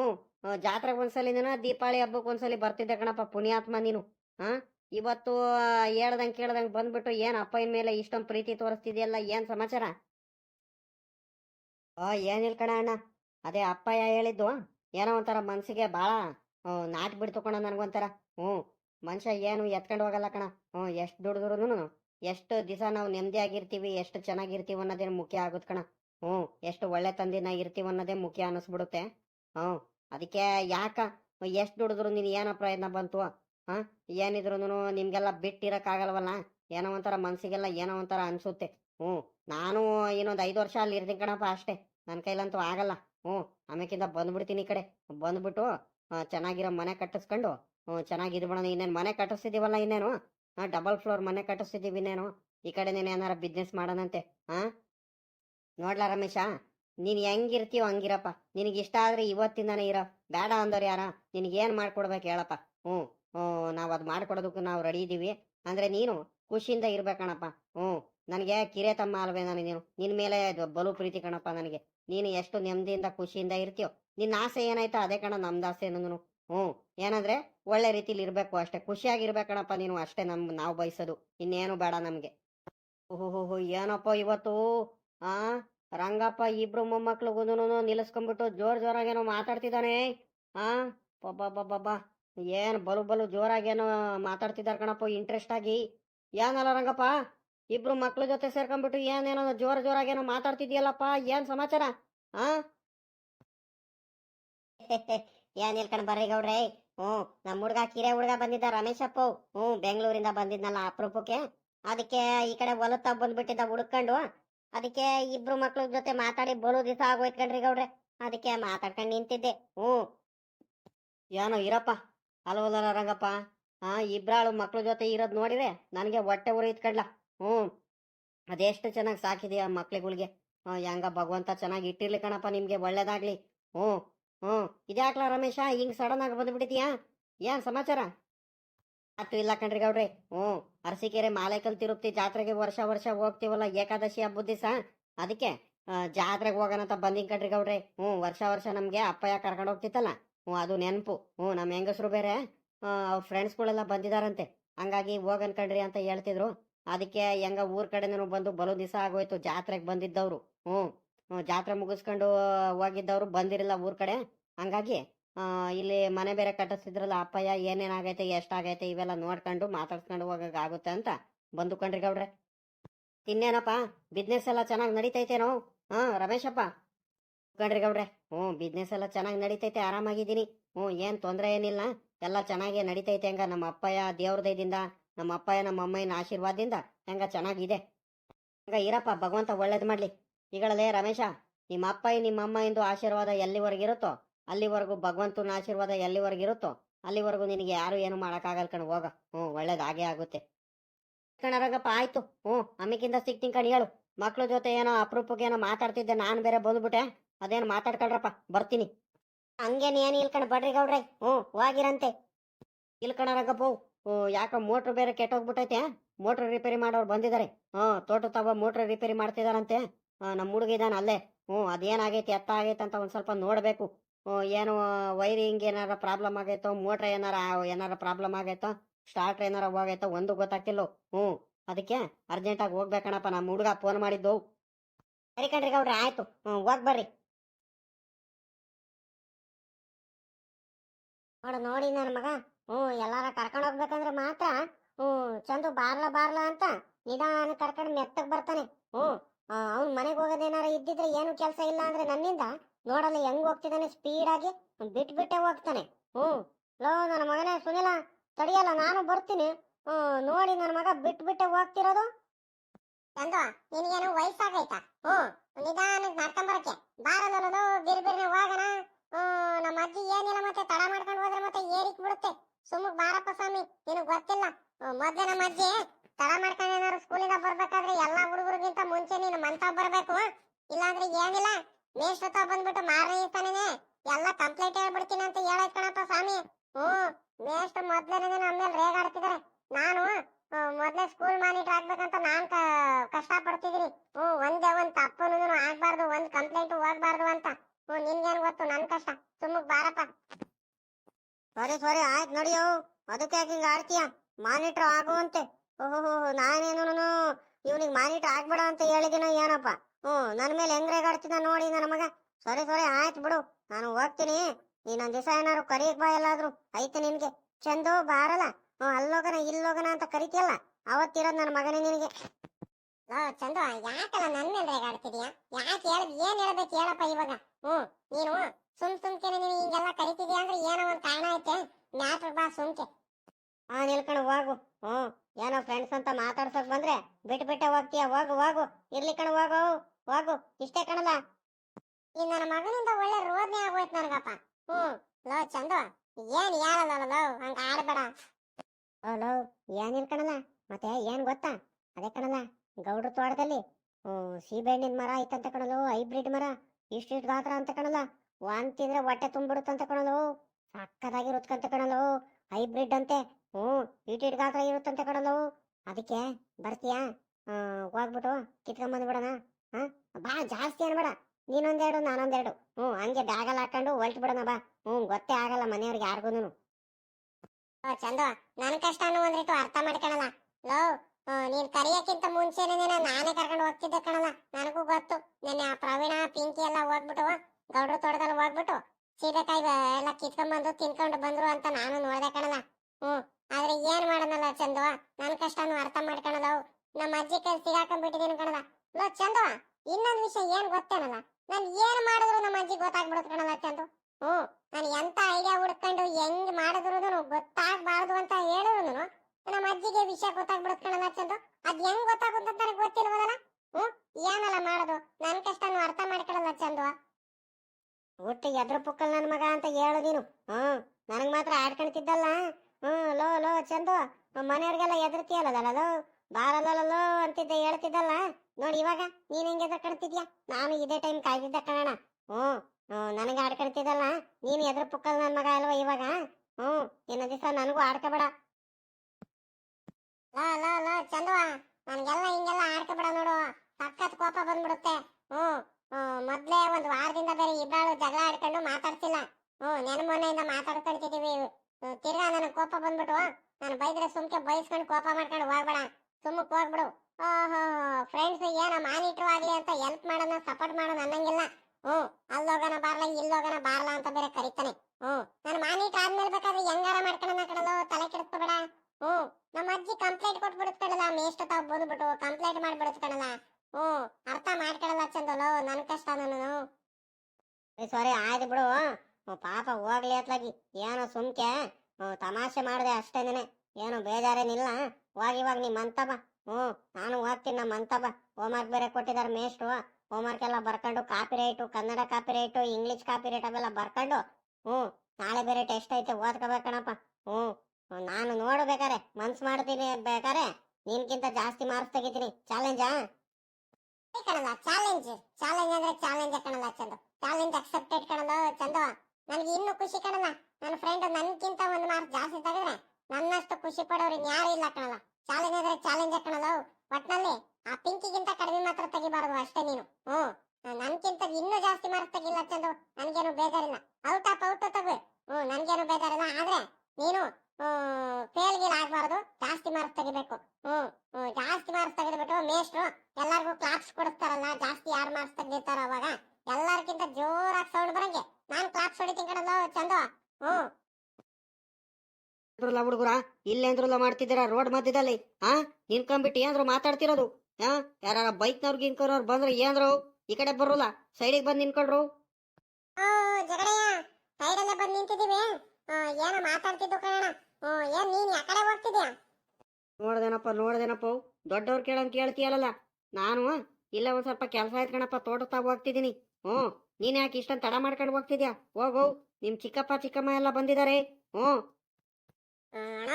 ಜಾತ್ರೆಗ್ ಒಂದ್ಸಲಿನ ದೀಪಾವಳಿ ಹಬ್ಬಕ್ಕೆ ಒಂದ್ಸಲಿ ಬರ್ತಿದ್ದೆ ಕಣಪ್ಪ ಪುಣ್ಯಾತ್ಮ ನೀನು. ಹಾ ಇವತ್ತು ಹೇಳ್ದಂಗೆ ಕೇಳ್ದಂಗೆ ಬಂದ್ಬಿಟ್ಟು ಏನು ಅಪ್ಪಯ್ಯನ ಮೇಲೆ ಇಷ್ಟೊಂದು ಪ್ರೀತಿ ತೋರಿಸ್ತಿದೆಯಲ್ಲ, ಏನು ಸಮಾಚಾರ? ಓ ಏನಿಲ್ಲ ಕಣ ಅಣ್ಣ, ಅದೇ ಅಪ್ಪಯ್ಯ ಹೇಳಿದ್ದು, ಏನೋ ಒಂಥರ ಮನಸ್ಸಿಗೆ ಭಾಳ ನಾಟ್ ಬಿಡ್ತು ಕಣ ನನಗೊಂಥರ. ಹ್ಞೂ, ಮನುಷ್ಯ ಏನು ಎತ್ಕೊಂಡು ಹೋಗಲ್ಲ ಕಣ. ಹ್ಞೂ, ಎಷ್ಟು ದುಡಿದ್ರು ಎಷ್ಟು ದಿವಸ ನಾವು ನೆಮ್ಮದಿಯಾಗಿರ್ತೀವಿ ಎಷ್ಟು ಚೆನ್ನಾಗಿರ್ತೀವಿ ಅನ್ನೋದೇನು ಮುಖ್ಯ ಆಗುತ್ತೆ ಕಣ. ಹ್ಞೂ, ಎಷ್ಟು ಒಳ್ಳೆ ತಂದಿನ ಇರ್ತೀವಿ ಅನ್ನೋದೇ ಮುಖ್ಯ ಅನ್ನಿಸ್ಬಿಡುತ್ತೆ ಹ್ಞೂ ಅದಕ್ಕೆ ಯಾಕ? ಎಷ್ಟು ದುಡಿದ್ರು ನೀನು ಏನೋ ಪ್ರಯತ್ನ ಬಂತು? ಹಾಂ ಏನಿದ್ರು ನಿಮಗೆಲ್ಲ ಬಿಟ್ಟಿರೋಕ್ಕಾಗಲ್ವಲ್ಲ? ಏನೋ ಒಂಥರ ಮನ್ಸಿಗೆಲ್ಲ ಏನೋ ಒಂಥರ ಅನಿಸುತ್ತೆ. ಹ್ಞೂ, ನಾನು ಇನ್ನೊಂದು ಐದು ವರ್ಷ ಅಲ್ಲಿ ಇರ್ತೀನಿ ಕಣಪ್ಪ ಅಷ್ಟೇ. ನನ್ನ ಕೈಲಂತೂ ಆಗಲ್ಲ. ಹ್ಞೂ ಆಮೇಕಿಂತ ಬಂದ್ಬಿಡ್ತೀನಿ ಈ ಕಡೆ. ಬಂದ್ಬಿಟ್ಟು ಚೆನ್ನಾಗಿರೋ ಮನೆ ಕಟ್ಟಿಸ್ಕೊಂಡು, ಹ್ಞೂ ಚೆನ್ನಾಗಿದ್ದು ಬಿಡೋಣ. ಇನ್ನೇನು ಮನೆ ಕಟ್ಟಿಸ್ತಿದ್ದೀವಲ್ಲ ಇನ್ನೇನು? ಹಾಂ, ಡಬಲ್ ಫ್ಲೋರ್ ಮನೆ ಕಟ್ಟಿಸ್ತಿದ್ದೀವಿ ಇನ್ನೇನು? ಈ ಕಡೆ ನೀನು ಏನಾರ ಬಿಸ್ನೆಸ್ ಮಾಡೋಣಂತೆ, ಹಾಂ? ನೋಡ್ಲಾ ರಮೇಶ? ನೀನು ಹೆಂಗಿರ್ತೀಯೋ ಹಂಗಿರಪ್ಪ. ನಿನಗೆ ಇಷ್ಟ ಆದರೆ ಇವತ್ತಿಂದಾನೇ ಇರೋ. ಬೇಡ ಅಂದವ್ರು ಯಾರ? ನಿನಗೇನು ಮಾಡ್ಕೊಡ್ಬೇಕು ಹೇಳಪ್ಪ. ಹ್ಞೂ ಹ್ಞೂ, ನಾವು ಅದು ಮಾಡ್ಕೊಡೋದಕ್ಕೂ ನಾವು ರೆಡಿ ಇದ್ದೀವಿ ಅಂದರೆ ನೀನು ಖುಷಿಯಿಂದ ಇರ್ಬೇಕಣಪ್ಪ ಹ್ಞೂ, ನನಗೆ ಕಿರೆ ತಮ್ಮ ಅಲ್ವೇ ನಾನು ನೀನು. ನಿನ್ನ ಮೇಲೆ ಬಲು ಪ್ರೀತಿ ಕಣಪ್ಪ ನನಗೆ. ನೀನು ಎಷ್ಟು ನೆಮ್ಮದಿಯಿಂದ ಖುಷಿಯಿಂದ ಇರ್ತೀಯೋ. ನಿನ್ನ ಆಸೆ ಏನಾಯ್ತೋ ಅದೇ ಕಣ ನಮ್ದು ಆಸೆ ಅನ್ನೋದು ಹ್ಞೂ, ಏನಂದ್ರೆ ಒಳ್ಳೆ ರೀತಿಲಿ ಇರಬೇಕು ಅಷ್ಟೇ. ಖುಷಿಯಾಗಿರ್ಬೇಕಣಪ್ಪ ನೀನು ಅಷ್ಟೇ ನಮ್, ನಾವು ಬಯಸೋದು. ಇನ್ನೇನು ಬೇಡ ನಮಗೆ. ಓಹೋ ಏನಪ್ಪ ಇವತ್ತು? ಆ? ರಂಗಪ್ಪ ಇಬ್ರು ಮೊಮ್ಮಕ್ಳು ಮೊಮ್ಮಕ್ಳಿಗೂ ನಿಲ್ಲಿಸ್ಕೊಂಡ್ಬಿಟ್ಟು ಜೋರ್ ಜೋರಾಗೇನೋ ಮಾತಾಡ್ತಿದ್ದಾನೆ. ಆ? ಬಬ್ಬ ಏನ್ ಬಲು ಬಲು ಜೋರಾಗೇನೋ ಮಾತಾಡ್ತಿದಾರ ಕಣಪ್ಪ ಇಂಟ್ರೆಸ್ಟ್ ಆಗಿ ಏನಲ್ಲ ರಂಗಪ್ಪ? ಇಬ್ರು ಮಕ್ಳ ಜೊತೆ ಸೇರ್ಕೊಂಡ್ಬಿಟ್ಟು ಏನೇನೋ ಜೋರ್ ಜೋರಾಗೇನೋ ಮಾತಾಡ್ತಿದ್ಯಲ್ಲಪ್ಪ, ಏನ್ ಸಮಾಚಾರ? ಆ? [LAUGHS] ಏನ್ ಹೇಳ್ಕೊಂಡ್ ಬರ್ರಿ ಗೌಡ್ರೆ? ಹ್ಮ್ ನಮ್ಮ ಹುಡ್ಗ ಕಿರೆ ಹುಡ್ಗ ಬಂದಿದ್ದ ರಮೇಶಪ್ಪ ಹ್ಮ್, ಬೆಂಗಳೂರಿಂದ ಬಂದಿದ್ನಲ್ಲ ಅಪರೂಪಕ್ಕೆ. ಅದಕ್ಕೆ ಈ ಕಡೆ ಹೊಲತ್ತ ಬಂದ್ಬಿಟ್ಟಿದ್ದ ಹುಡ್ಕೊಂಡು ಅದಕ್ಕೆ ಇಬ್ರು ಮಕ್ಳ ಜೊತೆ ಮಾತಾಡಿ ಬರೋ ದಿವಸ ಆಗೋಯ್ತು ಕಣ್ರಿ ಗೌಡ್ರೆ. ಅದಕ್ಕೆ ಮಾತಾಡ್ಕೊಂಡು ನಿಂತಿದ್ದೆ. ಹ್ಞೂ. ಏನೋ ಇರಪ್ಪ. ಅಲ್ವಲ್ಲ ರಂಗಪ್ಪ. ಹಾ ಇಬ್ರಾಳು ಮಕ್ಳ ಜೊತೆ ಇರೋದು ನೋಡಿದ್ರೆ ನನಗೆ ಹೊಟ್ಟೆ ಉರಿ ಇತ್ಕಡ್ಲ ಹ್ಞೂ. ಅದೆಷ್ಟು ಚೆನ್ನಾಗಿ ಸಾಕಿದೆಯಾ ಮಕ್ಳುಗಳಿಗೆ. ಹೆಂಗ ಭಗವಂತ ಚೆನ್ನಾಗಿ ಇಟ್ಟಿರ್ಲಿ ಕಣಪ್ಪ ನಿಮ್ಗೆ ಒಳ್ಳೇದಾಗ್ಲಿ. ಹ್ಞೂ. ಹ್ಞೂ. ಇದ್ಯಾಕ್ಲ ರಮೇಶ, ಹಿಂಗ್ ಸಡನ್ ಆಗಿ ಬಂದ್ಬಿಟ್ಟಿದ್ಯಾ? ಏನ್ ಸಮಾಚಾರ? ಅತ್ತು ಇಲ್ಲ ಕಣ್ರಿ ಗೌಡ್ರಿ. ಹ್ಞೂ, ಅರಸಿಕೆರೆ ಮಾಲೇಕಲ್ ತಿರುಪ್ತಿ ಜಾತ್ರೆಗೆ ವರ್ಷ ವರ್ಷ ಹೋಗ್ತೀವಲ್ಲ ಏಕಾದಶಿ ಹಬ್ಬದ ದಿವಸ? ಅದಕ್ಕೆ ಜಾತ್ರೆಗೆ ಹೋಗೋಣ ಅಂತ ಬಂದಿನ ಕಣ್ರಿ ಗೌಡ್ರಿ. ಹ್ಞೂ, ವರ್ಷ ವರ್ಷ ನಮಗೆ ಅಪ್ಪಯ್ಯ ಕರ್ಕೊಂಡು ಹೋಗ್ತಿತ್ತಲ್ಲ? ಹ್ಞೂ, ಅದು ನೆನಪು. ಹ್ಞೂ ನಮ್ಮ ಹೆಂಗಸರು ಬೇರೆ ಅವ್ರ ಫ್ರೆಂಡ್ಸ್ಗಳೆಲ್ಲ ಬಂದಿದಾರಂತೆ. ಹಂಗಾಗಿ ಹೋಗನ್ ಕಣ್ರಿ ಅಂತ ಹೇಳ್ತಿದ್ರು. ಅದಕ್ಕೆ ಹೆಂಗ ಊರ್ ಕಡೆನೂ ಬಂದು ಬಲು ದಿವಸ ಆಗೋಯ್ತು, ಜಾತ್ರೆಗೆ ಬಂದಿದ್ದವ್ರು. ಹ್ಞೂ ಜಾತ್ರೆ ಮುಗಿಸ್ಕೊಂಡು ಹೋಗಿದ್ದವ್ರು ಬಂದಿರಲಿಲ್ಲ ಊರ್ ಕಡೆ. ಹಂಗಾಗಿ ಇಲ್ಲಿ ಮನೆ ಬೇರೆ ಕಟ್ಟಿಸ್ತಿದ್ರಲ್ಲ ಅಪ್ಪಯ್ಯ ಏನೇನಾಗೈತೆ ಎಷ್ಟಾಗೈತೆ ಇವೆಲ್ಲ ನೋಡ್ಕೊಂಡು ಮಾತಾಡ್ಸ್ಕೊಂಡು ಹೋಗೋಕ್ಕಾಗುತ್ತೆ ಅಂತ ಬಂದು ಕಣ್ರಿ ಗೌಡ್ರೆ. ಇನ್ನೇನಪ್ಪ ಬಿಸ್ನೆಸ್ ಎಲ್ಲ ಚೆನ್ನಾಗಿ ನಡೀತೈತೇನೋ? ಹಾಂ, ರಮೇಶಪ್ಪ. ಕಣ್ರಿ ಗೌಡ್ರೆ. ಹ್ಞೂ ಬಿಸ್ನೆಸ್ ಎಲ್ಲ ಚೆನ್ನಾಗಿ ನಡೀತೈತೆ, ಆರಾಮಾಗಿದ್ದೀನಿ. ಹ್ಞೂ, ಏನು ತೊಂದರೆ ಏನಿಲ್ಲ. ಎಲ್ಲ ಚೆನ್ನಾಗೇ ನಡೀತೈತೆ ಹಂಗ ನಮ್ಮ ಅಪ್ಪಯ್ಯ ದೇವ್ರದಯದಿಂದ ನಮ್ಮ ಅಪ್ಪಯ್ಯ, ನಮ್ಮ ಅಮ್ಮಯ್ಯನ ಆಶೀರ್ವಾದದಿಂದ ಹೆಂಗ ಚೆನ್ನಾಗಿದೆ. ಹಂಗ ಇರಪ್ಪ, ಭಗವಂತ ಒಳ್ಳೇದು ಮಾಡಲಿ. ಈಗಳಲ್ಲೇ ರಮೇಶ, ನಿಮ್ಮ ಅಪ್ಪಯ್ಯ, ನಿಮ್ಮ ಅಮ್ಮ ಇಂದು ಆಶೀರ್ವಾದ ಎಲ್ಲಿವರೆಗೆ ಇರುತ್ತೋ ಅಲ್ಲಿವರೆಗೂ ಭಗವಂತನ ಆಶೀರ್ವಾದ ಎಲ್ಲಿವರೆಗೆ ಇರುತ್ತೋ, ಅಲ್ಲಿವರೆಗೂ ನಿನಗೆ ಯಾರು ಏನು ಮಾಡೋಕ್ಕಾಗಲ್ಲ ಕಣ, ಹೋಗ. ಹ್ಞೂ, ಒಳ್ಳೇದು ಹಾಗೆ ಆಗುತ್ತೆ. ಕಣರಂಗಪ್ಪ, ಆಯ್ತು. ಹ್ಞೂ, ಅಮ್ಮಿಕಿಂದ ಸಿಗ್ತೀನಿ ಕಣ, ಹೇಳು. ಮಕ್ಳ ಜೊತೆ ಏನೋ ಅಪರೂಪಕ್ಕೆ ಏನೋ ಮಾತಾಡ್ತಿದ್ದೆ, ನಾನು ಬೇರೆ ಬಂದ್ಬಿಟ್ಟೆ. ಅದೇನು ಮಾತಾಡ್ಕೊಳ್ರಪ್ಪ, ಬರ್ತೀನಿ. ಹಂಗೇನು ಏನು ಇಲ್ಕಣ ಬಡ್ರಿ ಗೌಡ್ರೆ. ಹ್ಞೂ, ಹೋಗಿರಂತೆ. ಇಲ್ಕಣ ರಂಗಪ್ಪ ಹ್ಞೂ, ಯಾಕೆ ಮೋಟ್ರ್ ಬೇರೆ ಕೆಟ್ಟೋಗ್ಬಿಟ್ಟೈತೆ. ಮೋಟ್ರ್ ರಿಪೇರಿ ಮಾಡೋರು ಬಂದಿದ್ದಾರೆ. ಹ್ಞೂ ತೋಟ ತವ ಮೋಟ್ರ್ ರಿಪೇರಿ ಮಾಡ್ತಿದಾರಂತೆ. ನಮ್ಮ ಹುಡುಗ ಇದ್ದಾನೆ ಅಲ್ಲೇ. ಹ್ಞೂ, ಅದೇನಾಗೈತಿ ಎತ್ತ ಆಗೈತೆ ಅಂತ ಒಂದು ಸ್ವಲ್ಪ ನೋಡಬೇಕು. ಏನು ವೈರಿಂಗ್ ಏನಾರ ಪ್ರಾಬ್ಲಮ್ ಆಗೈತೋ ಮೋಟ್ರ್ ಏನಾರ ಏನಾರ ಪ್ರಾಬ್ಲಮ್ ಆಗೈತೋ ಸ್ಟಾರ್ಟ್ರ್ ಏನಾರ ಹೋಗೈತೋ, ಒಂದು ಗೊತ್ತಾಗ್ತಿಲ್ಲ. ಹ್ಞೂ, ಅದಕ್ಕೆ ಅರ್ಜೆಂಟಾಗಿ ಹೋಗ್ಬೇಕಣಪ್ಪ, ನಮ್ಮ ಹುಡುಗ ಫೋನ್ ಮಾಡಿದ್ದು. ಸರಿ ಕಣ್ರಿ ಗೌಡ್ರಿ, ಆಯ್ತು. ಹ್ಞೂ, ಹೋಗಿ ಬರ್ರಿ. ನೋಡು, ನೋಡಿ ನನ್ನ ಮಗ. ಹ್ಞೂ, ಎಲ್ಲಾರ ಕರ್ಕೊಂಡು ಹೋಗ್ಬೇಕಂದ್ರೆ ಮಾತ್ರ, ಹ್ಞೂ, ಚಂದು ಬಾರ್ಲ ಬಾರ್ಲ ಅಂತ ನಿಧಾನ ಕರ್ಕೊಂಡು ಮೆತ್ತಗೆ ಬರ್ತಾನೆ. ಹ್ಞೂ ಅವ್ನು ಮನೆಗೆ ಹೋಗೋದೇನಾರ ಇದ್ದಿದ್ರೆ ಏನು ಕೆಲಸ ಇಲ್ಲ ಅಂದ್ರೆ ನನ್ನಿಂದ ನೋಡಲ್ಲ ಹೆಂಗ್ ಹೋಗ್ತಿದ್ದಾನೆ ಆಗಿ ಬಿಟ್ ಬಿಟ್ಟೆ ಹೋಗ್ತಾನೆ. ಹ್ಮ್ ಲೋ ನನ್ನ ಮಗನೇ ಸುನಿಲ ತಡಿಯಲ್ಲ ನಾನು ಬರ್ತೀನಿ. ಹ್ಮ್ ನೋಡಿ ನನ್ನ ಮಗ ಬಿಟ್ ಬಿಟ್ಟೆ ಹೋಗ್ತಿರೋದು. ಚಂದು ನಿನಗೇನು ವಯಸ್ಸಾಗೈತಾ? ಹ್ಮ್ ನಿಧಾನಕ್ಕೆ ನಡ್ಕೊಂಬರಕ್ಕೆ ಬಾರಲ್ಲೋ ಬಿರ್ಬಿರ್ನೆ ಹೋಗೋಣ. ಹ್ಮ್ ನಮ್ಮ ಅಜ್ಜಿ ಏನಿಲ್ಲ ಮತ್ತೆ ತಡ ಮಾಡ್ಕೊಂಡು ಹೋದ್ರೆ ಮತ್ತೆ ಏರಿಕ್ ಬಿಡುತ್ತೆ. ಸುಮ್ಮಕ್ ಬಾರಪ್ಪ ಸ್ವಾಮಿ ನಿನಗ್ ಗೊತ್ತಿಲ್ಲ. ಹ್ಮ್, ನಮ್ಮ ಅಜ್ಜಿ ತಡ ಮಾಡ್ಕೊಂಡು ಏನಾದ್ರು ಸ್ಕೂಲಿಂದ ಬರ್ಬೇಕಾದ್ರೆ ಎಲ್ಲಾ ಹುಡುಗರಿಗಿಂತ ಮುಂಚೆ ನೀನು ಮಂತ ಬರ್ಬೇಕು. ಇಲ್ಲಾಂದ್ರೆ ಏನಿಲ್ಲ. ಹತ್ರ ಬಂದ್ಬಿಟ್ಟು ಮಾರನೇ ಇರ್ತಾನೇನೆ ಎಲ್ಲ ಕಂಪ್ಲೇಂಟ್ ಹೇಳ್ಬಿಡ್ತೀನಿ ಅಂತ ಹೇಳೈತ್ ಕಣಪ್ಪ ಸ್ವಾಮಿ. ಹ್ಮ್ ಮೇಷ್ಟ್ರು ಮೊದ್ಲೇನೆ ನಮ್ಮ ಮೇಲೆ ರೇಗಾಡ್ತಿದಾರೆ ನಾನು ಮೊದ್ಲೇ ಸ್ಕೂಲ್ ಮಾನಿಟರ್ ಆಗ್ಬೇಕಂತ ನಾನ್ ಕಷ್ಟ ಪಡ್ತಿದೀನಿ ಹ್ಮ್ ಒಂದೇ ಒಂದ್ ತಪ್ಪನು ಆಗ್ಬಾರ್ದು, ಒಂದ್ ಕಂಪ್ಲೇಂಟ್ ಹೋಗ್ಬಾರ್ದು ಅಂತ. ಹ್ಮ್ ನಿನ್ಗೇನ್ ಗೊತ್ತು, ನನ್ ಕಷ್ಟ. ಸುಮ್ಮಕ್ ಬಾರಪ್ಪ. ಸರಿ ಸರಿ, ಆಯ್ತು ನಡಿಯೋ ಅದಕ್ಕೆ ಹಿಂಗ ಆಡ್ತೀಯ? ಮಾನಿಟರ್ ಆಗುವಂತೆ ಓಹೋ ನಾನೇನು ಇವನಿಗೆ ಮಾನಿಟರ್ ಆಗ್ಬೇಡ ಅಂತ ಹೇಳಿದಿನ ಏನಪ್ಪ? ಹ್ಞೂ ನನ್ನ ಮೇಲೆ ಹೆಂಗ್ ರೇಗಾಡ್ತಿದ್ದ ನೋಡಿ ನನ್ನ ಮಗ. ಸರಿ ಸರಿ, ಆಯ್ತು ಬಿಡು. ನಾನು ಹೋಗ್ತೀನಿ. ನೀನೊಂದ್ ದಿವಸ ಏನಾದ್ರು ಕರಿಯಕ್ ಬಾ ಎಲ್ಲಾದ್ರು. ಐತೆ ನಿನ್ಗೆ. ಚಂದು, ಬಾರಲ್ಲ. ಹ್ಞೂ ಅಲ್ಲೋಗನ ಇಲ್ಲೋಗನ ಅಂತ ಕರಿತೀಯಲ್ಲ. ಅವತ್ತಿರೋದು ನನ್ನ ಮಗನೇ ನಿನಗೆ. ಲೋ, ಚಂದು, ಯಾಕಲ್ಲ ನನ್ನ ಮೇಲೆ ರೇಗಾಡ್ತಿದ್ಯಾ ಯಾಕೆ ಹೇಳಿದ್ ಏನ್ ಹೇಳ್ಬೇಕು ಹೇಳಪ್ಪ ಇವಾಗ. ಹ್ಞೂ ನೀನು ಸುಮ್ ಸುಮ್ಕೆನೆ ನೀನು ಹಿಂಗೆಲ್ಲ ಕರಿತಿದ್ಯಾ ಅಂದ್ರೆ ಏನೋ ಒಂದು ಕಾರಣ ಐತೆ. ಮ್ಯಾಟ್ರ್ ಬಾ ಸುಮ್ಕೆ. ಹಾ ನಿಲ್ಕೊಂಡು ಹೋಗು. ಹ್ಞೂ ಏನೋ ಫ್ರೆಂಡ್ಸ್ ಅಂತ ಮಾತಾಡ್ಸಕ್ ಬಂದ್ರೆ ಬಿಟ್ ಬಿಟ್ಟ ಹೋಗ್ತೀಯ? ಹೋಗು ಹೋಗು. ಇರ್ಲಿ ಕಣ, ಹೋಗು ಹೋಗು ಇಷ್ಟೇ ಕಣಲ್ಲ. ಈ ನನ್ನ ಮಗನಿಂದ ಒಳ್ಳೆ ರೋದ್ನೆ ಆಗೋಯ್ತು ನನಗಪ್ಪ. ಹ್ಮ್. ಲೋ, ಚಂದು. ಏನ್ ಯಾರಲ್ಲ ಲೋ ಹಂಗ ಆಡ್ಬೇಡ. ಓ ಲೋ ಏನಿಲ್ ಕಣಲ್ಲ? ಮತ್ತೆ ಏನ್ ಗೊತ್ತಾ? ಅದೇ ಕಣಲ್ಲ, ಗೌಡ್ರ ತೋಟದಲ್ಲಿ, ಹ್ಮ್, ಸೀಬೆಹಣ್ಣಿನ ಮರ ಐತಂತ ಕಣಲು ಹೈಬ್ರಿಡ್ ಮರ ಇಷ್ಟಿಷ್ಟು ಗಾತ್ರ ಅಂತ ಕಣಲ್ಲ. ಒಂದ್ ತಿಂದ್ರೆ ಹೊಟ್ಟೆ ತುಂಬಿಡುತ್ತಂತ ಕಣಲು ಸಕ್ಕದಾಗಿ ರುತ್ಕಂತ ಕಣಲು ಹೈಬ್ರಿಡ್ ಅಂತೆ. ಹ್ಮ್ ಗಾತ್ರ ಇರುತ್ತಂತೆ ಕಣಲು ಅದಕ್ಕೆ ಬರ್ತೀಯಾ? ಹೋಗ್ಬಿಟ್ಟು ಕಿತ್ಕೊಂಡ್ ಬಂದ್ಬಿಡೋಣ. ಹಾ ಬಾ, ಜಾಸ್ತಿ ಅನ್ಬೇಡ. ನೀನೊಂದೆರಡು, ನಾನೊಂದೆರಡು. ಹ್ಮ್ ಹಂಗೆ ಬ್ಯಾಗಲ್ಲಿ ಹಾಕೊಂಡು ಹೊಲ್ಟ್ ಬಿಡೋಣ ಬಾ. ಹ್ಮ್ ಗೊತ್ತೇ ಆಗಲ್ಲ ಮನೆಯವ್ರಿಗೆ ಯಾರಿಗೂನು ಚಂದ. ನನ್ನ ಕಷ್ಟ ಒಂದಿಟ್ಟು ಅರ್ಥ ಮಾಡ್ಕೊಳಲ್ಲ ಲೋ ನೀನ್ ಕರಿಯಕ್ಕಿಂತ ಮುಂಚೆನೆ ನಾನೇ ಕರ್ಕೊಂಡು ಹೋಗ್ತಿದ್ದೆ ಕಣಲ್ಲ. ನನಗೂ ಗೊತ್ತು. ನಿನ್ನೆ ಆ ಪ್ರವೀಣ, ಪಿಂಕಿ ಎಲ್ಲ ಹೋಗ್ಬಿಟ್ಟು, ಗೌಡ್ರ ತೋಟದಲ್ಲಿ ಹೋಗ್ಬಿಟ್ಟು ಸೀಬೆಕಾಯಿ ಎಲ್ಲ ಕಿತ್ಕೊಂಡ್ಬಂದು ತಿನ್ಕೊಂಡು ಬಂದ್ರು ಅಂತ ನಾನು ನೋಡ್ದೆ ಕಣಲ್ಲ. ಹ್ಮ್ ಆದ್ರೆ ಏನ್ ಮಾಡೋಣಲ್ಲ ಚಂದವ ನನ್ ಕಷ್ಟನು ಅರ್ಥ ಮಾಡ್ಕೊಳಲ್ಲ ನಮ್ಮ ಅಜ್ಜಿ ಕೈ ಸಿಗಾಕೊಂಡ್ಬಿಟ್ಟಿದೀನಿ ಕಣದ ಲೋ ಚಂದವ ಇನ್ನೊಂದ್ ವಿಷಯ ಏನ್ ಗೊತ್ತೇನಲ್ಲ? ನಾನ್ ಏನ್ ಮಾಡಿದ್ರು ನಮ್ಮ ಅಜ್ಜಿ ಗೊತ್ತಾಗ್ಬಿಡುತ್ತೆ ಕಣಲ್ಲ ಚಂದು. ಹ್ಮ್ ನಾನು ಎಂತ ಐಡಿಯಾ ಹುಡ್ಕೊಂಡು ಹೆಂಗ್ ಮಾಡಿದ್ರು ಗೊತ್ತಾಗ್ಬಾರ್ದು ಅಂತ ಹೇಳಿದ್ರು ನಮ್ಮ ಅಜ್ಜಿಗೆ ವಿಷಯ ಗೊತ್ತಾಗ್ಬಿಡುತ್ತೆ ಕಣಲ್ಲ ಚಂದು. ಅದ್ ಹೆಂಗ್ ಗೊತ್ತಾಗುತ್ತೆ ನನಗೆ ಗೊತ್ತಿಲ್ವಲ್ಲ ಹ್ಮ್ ಏನಲ್ಲ ಮಾಡೋದು? ನನ್ ಕಷ್ಟನು ಅರ್ಥ ಮಾಡ್ಕೊಳಲ್ಲ ಚಂದು ಒಟ್ಟು ಎದ್ರ ಪುಕ್ಕಲ್ ನನ್ ಮಗ ಅಂತ ಹೇಳು ನೀನು. ಹ್ಮ್ ನನಗ್ ಮಾತ್ರ ಆಡ್ಕೊಂತಿದ್ದಲ್ಲ ಹ್ಮ್, ಲೋ ಲೋ, ಚಂದು ಮನೆಯವ್ರಿಗೆಲ್ಲ ಲೋ ಬಾರಲ್ಲೋ ಅಂತಿದ್ದೆ, ಹೇಳ್ತಿದ್ದಲ್ಲ? ನೋಡಿ ಇವಾಗ, ನೀನ್ ಹೆಂಗ್ ಎದರ್ಕಣ್ತಿದ್ಯಾ ನಾನು ಇದೇ ಟೈಮ್ ಕಾಯ್ದಿದ್ದೆ ಕಣಣ ಹ್ಮ್ ನನಗೆ ಆಡ್ಕೊಳ್ತಿದ್ದಲ್ಲ ನೀನು ಎದ್ರ ಪುಕ್ಕಲ್ ನನ್ ಮಗ ಅಲ್ವಾ ಇವಾಗ? ಹ್ಮ್, ಇನ್ನ ದಿವಸ ನನಗೂ ಆಡ್ಕೋಬೇಡ. ಲಾ ಲಾ ಲಾ, ಚಂದವ, ನನ್ಗೆಲ್ಲ ಹಿಂಗೆಲ್ಲ ಆಡ್ಕೋಬೇಡ ನೋಡು. ಸಖತ್ ಕೋಪ ಬಂದ್ಬಿಡುತ್ತೆ ಹ್ಮ್ ಹ್ಮ್, ಮೊದ್ಲೇ ಒಂದ್ ವಾರದಿಂದ ಬೇರೆ ಇಬ್ಬರು ಜಗಳ ಆಡ್ಕೊಂಡು ಮಾತಾಡ್ತಿಲ್ಲ ಹ್ಮ್ ನೆನ ಮೊನ್ನೆಯಿಂದ ಮಾತಾಡ್ಕೊಂತಿದೀವಿ ಹ್ಮ್, ತಿರ್ಗಾ ನನಗ್ ಕೋಪ ಬಂದ್ಬಿಟ್ಟು ನಾನು ಬೈದ್ರೆ ಸುಮ್ಕೆ ಬೈಸ್ಕೊಂಡು ಕೋಪ ಮಾಡ್ಕೊಂಡು ಹೋಗ್ಬೇಡ ಸುಮ್ಮಕ್ ಹೋಗ್ಬಿಡು ಓಹೋ ಫ್ರೆಂಡ್ಸ್ ಏನೋ ಮಾನಿಟ್ರು ಆಗ್ಲಿ ಅಂತ ಹೆಲ್ಪ್ ಮಾಡೋಣ ಸಪೋರ್ಟ್ ಮಾಡೋಣ ಅನ್ನಂಗಿಲ್ಲ ಹ್ಮ್ ಅಲ್ಲೋಗನ ಬಾರ್ಲ ಇಲ್ಲೋಗನ ಬಾರ್ಲ ಅಂತ ಬೇರೆ ಕರಿತಾನೆ ಹ್ಮ್ ನಾನು ಮಾನಿಟ್ ಆದ್ಮೇಲೆ ಬೇಕಾದ್ರೆ ಹೆಂಗಾರ ಮಾಡ್ಕೊಳ್ಳೋಣ ಕಡಲು ತಲೆ ಕೆಡಿಸ್ಕೋಬೇಡ ಹ್ಮ್ ನಮ್ಮ ಅಜ್ಜಿ ಕಂಪ್ಲೇಂಟ್ ಕೊಟ್ಬಿಡುತ್ತೆ ಕಣಲ್ಲ ಮೇಸ್ಟ್ ತಾವ್ ಬಂದ್ಬಿಟ್ಟು ಕಂಪ್ಲೇಂಟ್ ಮಾಡ್ಬಿಡುತ್ತೆ ಕಣಲ್ಲ ಹ್ಮ್ ಅರ್ಥ ಮಾಡ್ಕೊಳಲ್ಲ ಚಂದಲು ನನ್ ಕಷ್ಟ ನಾನು ಸಾರಿ ಆಯ್ತು ಬಿಡು ಹ್ಮ್, ಪಾಪ ಅತ್ಲಾಗಿ ಏನೋ ಸುಮ್ಕೆ ತಮಾಷೆ ಮಾಡಿದೆ ಅಷ್ಟೇನೆ ಏನೋ ಬೇಜಾರೇನಿಲ್ಲ. ಹೋಗಿವಾಗ ನೀ ಮಂತಬ ಹ್ಮ್ ನಾನು ಹೋಗ್ತೀನಿ ನಮ್ಮ ಮಂತಬ ಹೋಮ್ವರ್ಕ್ ಬೇರೆ ಕೊಟ್ಟಿದ್ದಾರೆ ಮೇಷ್ಟ್ರು. ಹೋಮ್ವರ್ಕ್ ಎಲ್ಲ ಬರ್ಕೊಂಡು copy write Kannada copy write English copy write ಅವೆಲ್ಲ ಬರ್ಕೊಂಡು, ಹ್ಞೂ, ನಾಳೆ ಬೇರೆ ಟೆಸ್ಟ್ ಐತೆ ಓದ್ಕೋಬೇಕಣಪ್ಪ ಹ್ಞೂ, ನಾನು ನಾನು ನೋಡ್ಬೇಕಾರೆ ಮನ್ಸ್ ಮಾಡ್ತೀನಿ ಬೇಕಾರೆ ನಿನ್ಕಿಂತ ಜಾಸ್ತಿ ಮಾರ್ಕ್ಸ್ ತೆಗಿತೀನಿ. ಚಾಲೆಂಜಾ ಕಣಲ್ಲ ಚಾಲೆಂಜ್ ಚಾಲೆಂಜ್ ಅಂದ್ರೆ ಚಾಲೆಂಜ್ ಕಣಲ್ಲ ಚಂದ. ಚಾಲೆಂಜ್ ಅಕ್ಸೆಪ್ಟೆಡ್ ಕಣಲ್ಲ ಚಂದ ನನಗೆ ಇನ್ನೂ ಖುಷಿ ಕಣಲ್ಲ. ನನ್ನ ಫ್ರೆಂಡ್ ನನ್ಗಿಂತ ಒಂದು ಮಾರ್ಕ್ ಜಾಸ್ತಿ ತೆಗೆದ್ರೆ ನನ್ನಷ್ಟು ಖುಷಿ ಪಡೋರು ಯಾರು ಇಲ್ಲ ಕಣಲ್ಲ. ಚಾಲೆಂಜ್ ಅಂದ್ರೆ ಚಾಲೆಂಜ್ ಕಣಲ್ಲ ಒಟ್ನಲ್ಲಿ ಆ ಪಿಂಕಿಗಿಂತ ಕಡಿಮೆ ಮಾತ್ರ ತೆಗಿಬಾರ್ದು ಅಷ್ಟೇ ನೀನು. ಹ್ಮ್ ನನ್ಗಿಂತ ಇನ್ನೂ ಜಾಸ್ತಿ ಮಾರ್ಕ್ ತೆಗಿಲ್ಲ ಚಂದು. ನನ್ಗೇನು ಬೇಜಾರಿಲ್ಲ. ಔಟ್ ಆಫ್ ಔಟ್ ತಗೋ ಹ್ಮ್ ನನ್ಗೇನು ಬೇಜಾರಿಲ್ಲ. ಆದ್ರೆ ನೀನು ಫೇಲ್ ಆಗ್ಬಾರ್ದು. ಜಾಸ್ತಿ ಮಾರ್ಕ್ಸ್ ತೆಗಿಬೇಕು. ಹ್ಮ್ ಜಾಸ್ತಿ ಮಾರ್ಕ್ಸ್ ತೆಗೆದ್ಬಿಟ್ಟು ಮೇಷ್ಟ್ರು ಎಲ್ಲಾರ್ಗು ಕ್ಲಾಸ್ ಕೊಡಿಸ್ತಾರಲ್ಲ. ಜಾಸ್ತಿ ಯಾರು ಮಾರ್ಕ್ಸ್ ತೆಗ್ದಿರ್ತಾರ ಅವಾಗ. ಎಲ್ಲಾರ್ಕಿಂತ ಜೋರಾಗಿ ಸೌಂಡ್ ಬರಂಗೆ. ನಾನ್ ಕ್ಲಾಪ್ಸ್ ಹೊಡಿತೀನಿ ಕಣಲ್ಲ ಚಂದ. ಹ್ಮ್ ಅಂದ್ರಲ್ಲ ಹುಡುಗರ? ಇಲ್ಲೇಂದ್ರಲ್ಲ ಮಾಡ್ತಿದ್ದೀರಾ? ರೋಡ್ ಮಧ್ಯದಲ್ಲಿ ಹಾ? ನಿನ್ಕೊಂಡ್ಬಿಟ್ಟು ಏನಾದ್ರು ಮಾತಾಡ್ತಿರೋದು? ಹಾ? ಯಾರ ಬೈಕ್ನವ್ರಿಗೆ ಇನ್ಕೊಂಡವ್ರು ಬಂದ್ರೆ ಏನಾದ್ರು ಈ ಕಡೆ ಬರೋಲ್ಲ ಸೈಡಿಗೆ ಬಂದು ಜಗಡಯ್ಯ ಸೈಡಲ್ಲೇ ಬಂದು ನಿಂತಿದೀವಿ ಆ, ಏನೋ ಮಾತಾಡ್ತಿದ್ದು ಕಣ ಏನ್ ನೀನ್ ಕಡೆ ಹೋಗ್ತಿದ್ಯಾ? ನೋಡ್ದೇನಪ್ಪ ನೋಡ್ದೇನಪ್ಪ ದೊಡ್ಡವ್ರು ಕೇಳಂಗ್ ಕೇಳ್ತೀಯಲ್ಲ ನಾನು ಇಲ್ಲ ಒಂದ್ ಸ್ವಲ್ಪ ಕೆಲಸ ಆಯ್ತು ಕಣಪ್ಪ ತೋಟ ತಾವ್ ಹೋಗ್ತಿದ್ದೀನಿ. ಹ್ಞೂ, ನೀನ್ ಯಾಕೆ ಇಷ್ಟೊಂದು ತಡ ಮಾಡ್ಕೊಂಡು ಹೋಗ್ತಿದ್ಯಾ? ಹೋಗು ನಿಮ್ ಚಿಕ್ಕಪ್ಪ, ಚಿಕ್ಕಮ್ಮ ಎಲ್ಲ ಬಂದಿದ್ದಾರೆ ಹ್ಞೂ. ಅಣ್ಣ,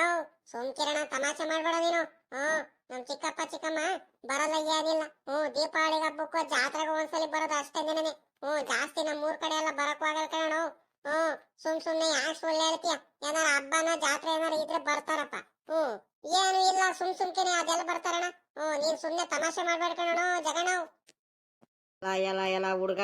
ಸುಮ್ಕಿರಣ ತಮಾಷೆ ಮಾಡ್ಬೇಡ ನೀನು. ಹ್ಮ್ ನಮ್ ಚಿಕ್ಕಪ್ಪ, ಚಿಕ್ಕಮ್ಮ ಬರಲ್ಲ ಏನಿಲ್ಲ. ಹ್ಮ್ ದೀಪಾವಳಿಗೆ ಹಬ್ಬಕ್ಕೂ ಜಾತ್ರೆಗೆ ಒಂದ್ಸಲಿ ಬರೋದು ಅಷ್ಟೇ ನೆನೆ ಹ್ಮ್ ಜಾಸ್ತಿ ನಮ್ ಊರ್ ಕಡೆ ಎಲ್ಲ ಬರಕ್ ಆಗಲ್ಲ ಕಣ ಹ್ಮ್ ಸುಮ್ ಸುಮ್ನೆ ಯಾಕೆ ಸುಳ್ಳು ಹೇಳ್ತೀಯ? ಏನಾರ ಹಬ್ಬನ ಜಾತ್ರೆ ಏನಾರ ಇದ್ರೆ ಬರ್ತಾರಪ್ಪ. ಹ್ಮ್ ಏನು ಇಲ್ಲ, ಸುಮ್ ಸುಮ್ಕೆನೆ ಅದೆಲ್ಲ ಬರ್ತಾರಣ ಹ್ಮ್ ನೀನ್ ಸುಮ್ನೆ ತಮಾಷೆ ಮಾಡ್ಬೇಡ ಕಣೋ ಜಗಣ ಎಲ್ಲ ಎಲ್ಲ ಹುಡುಗ.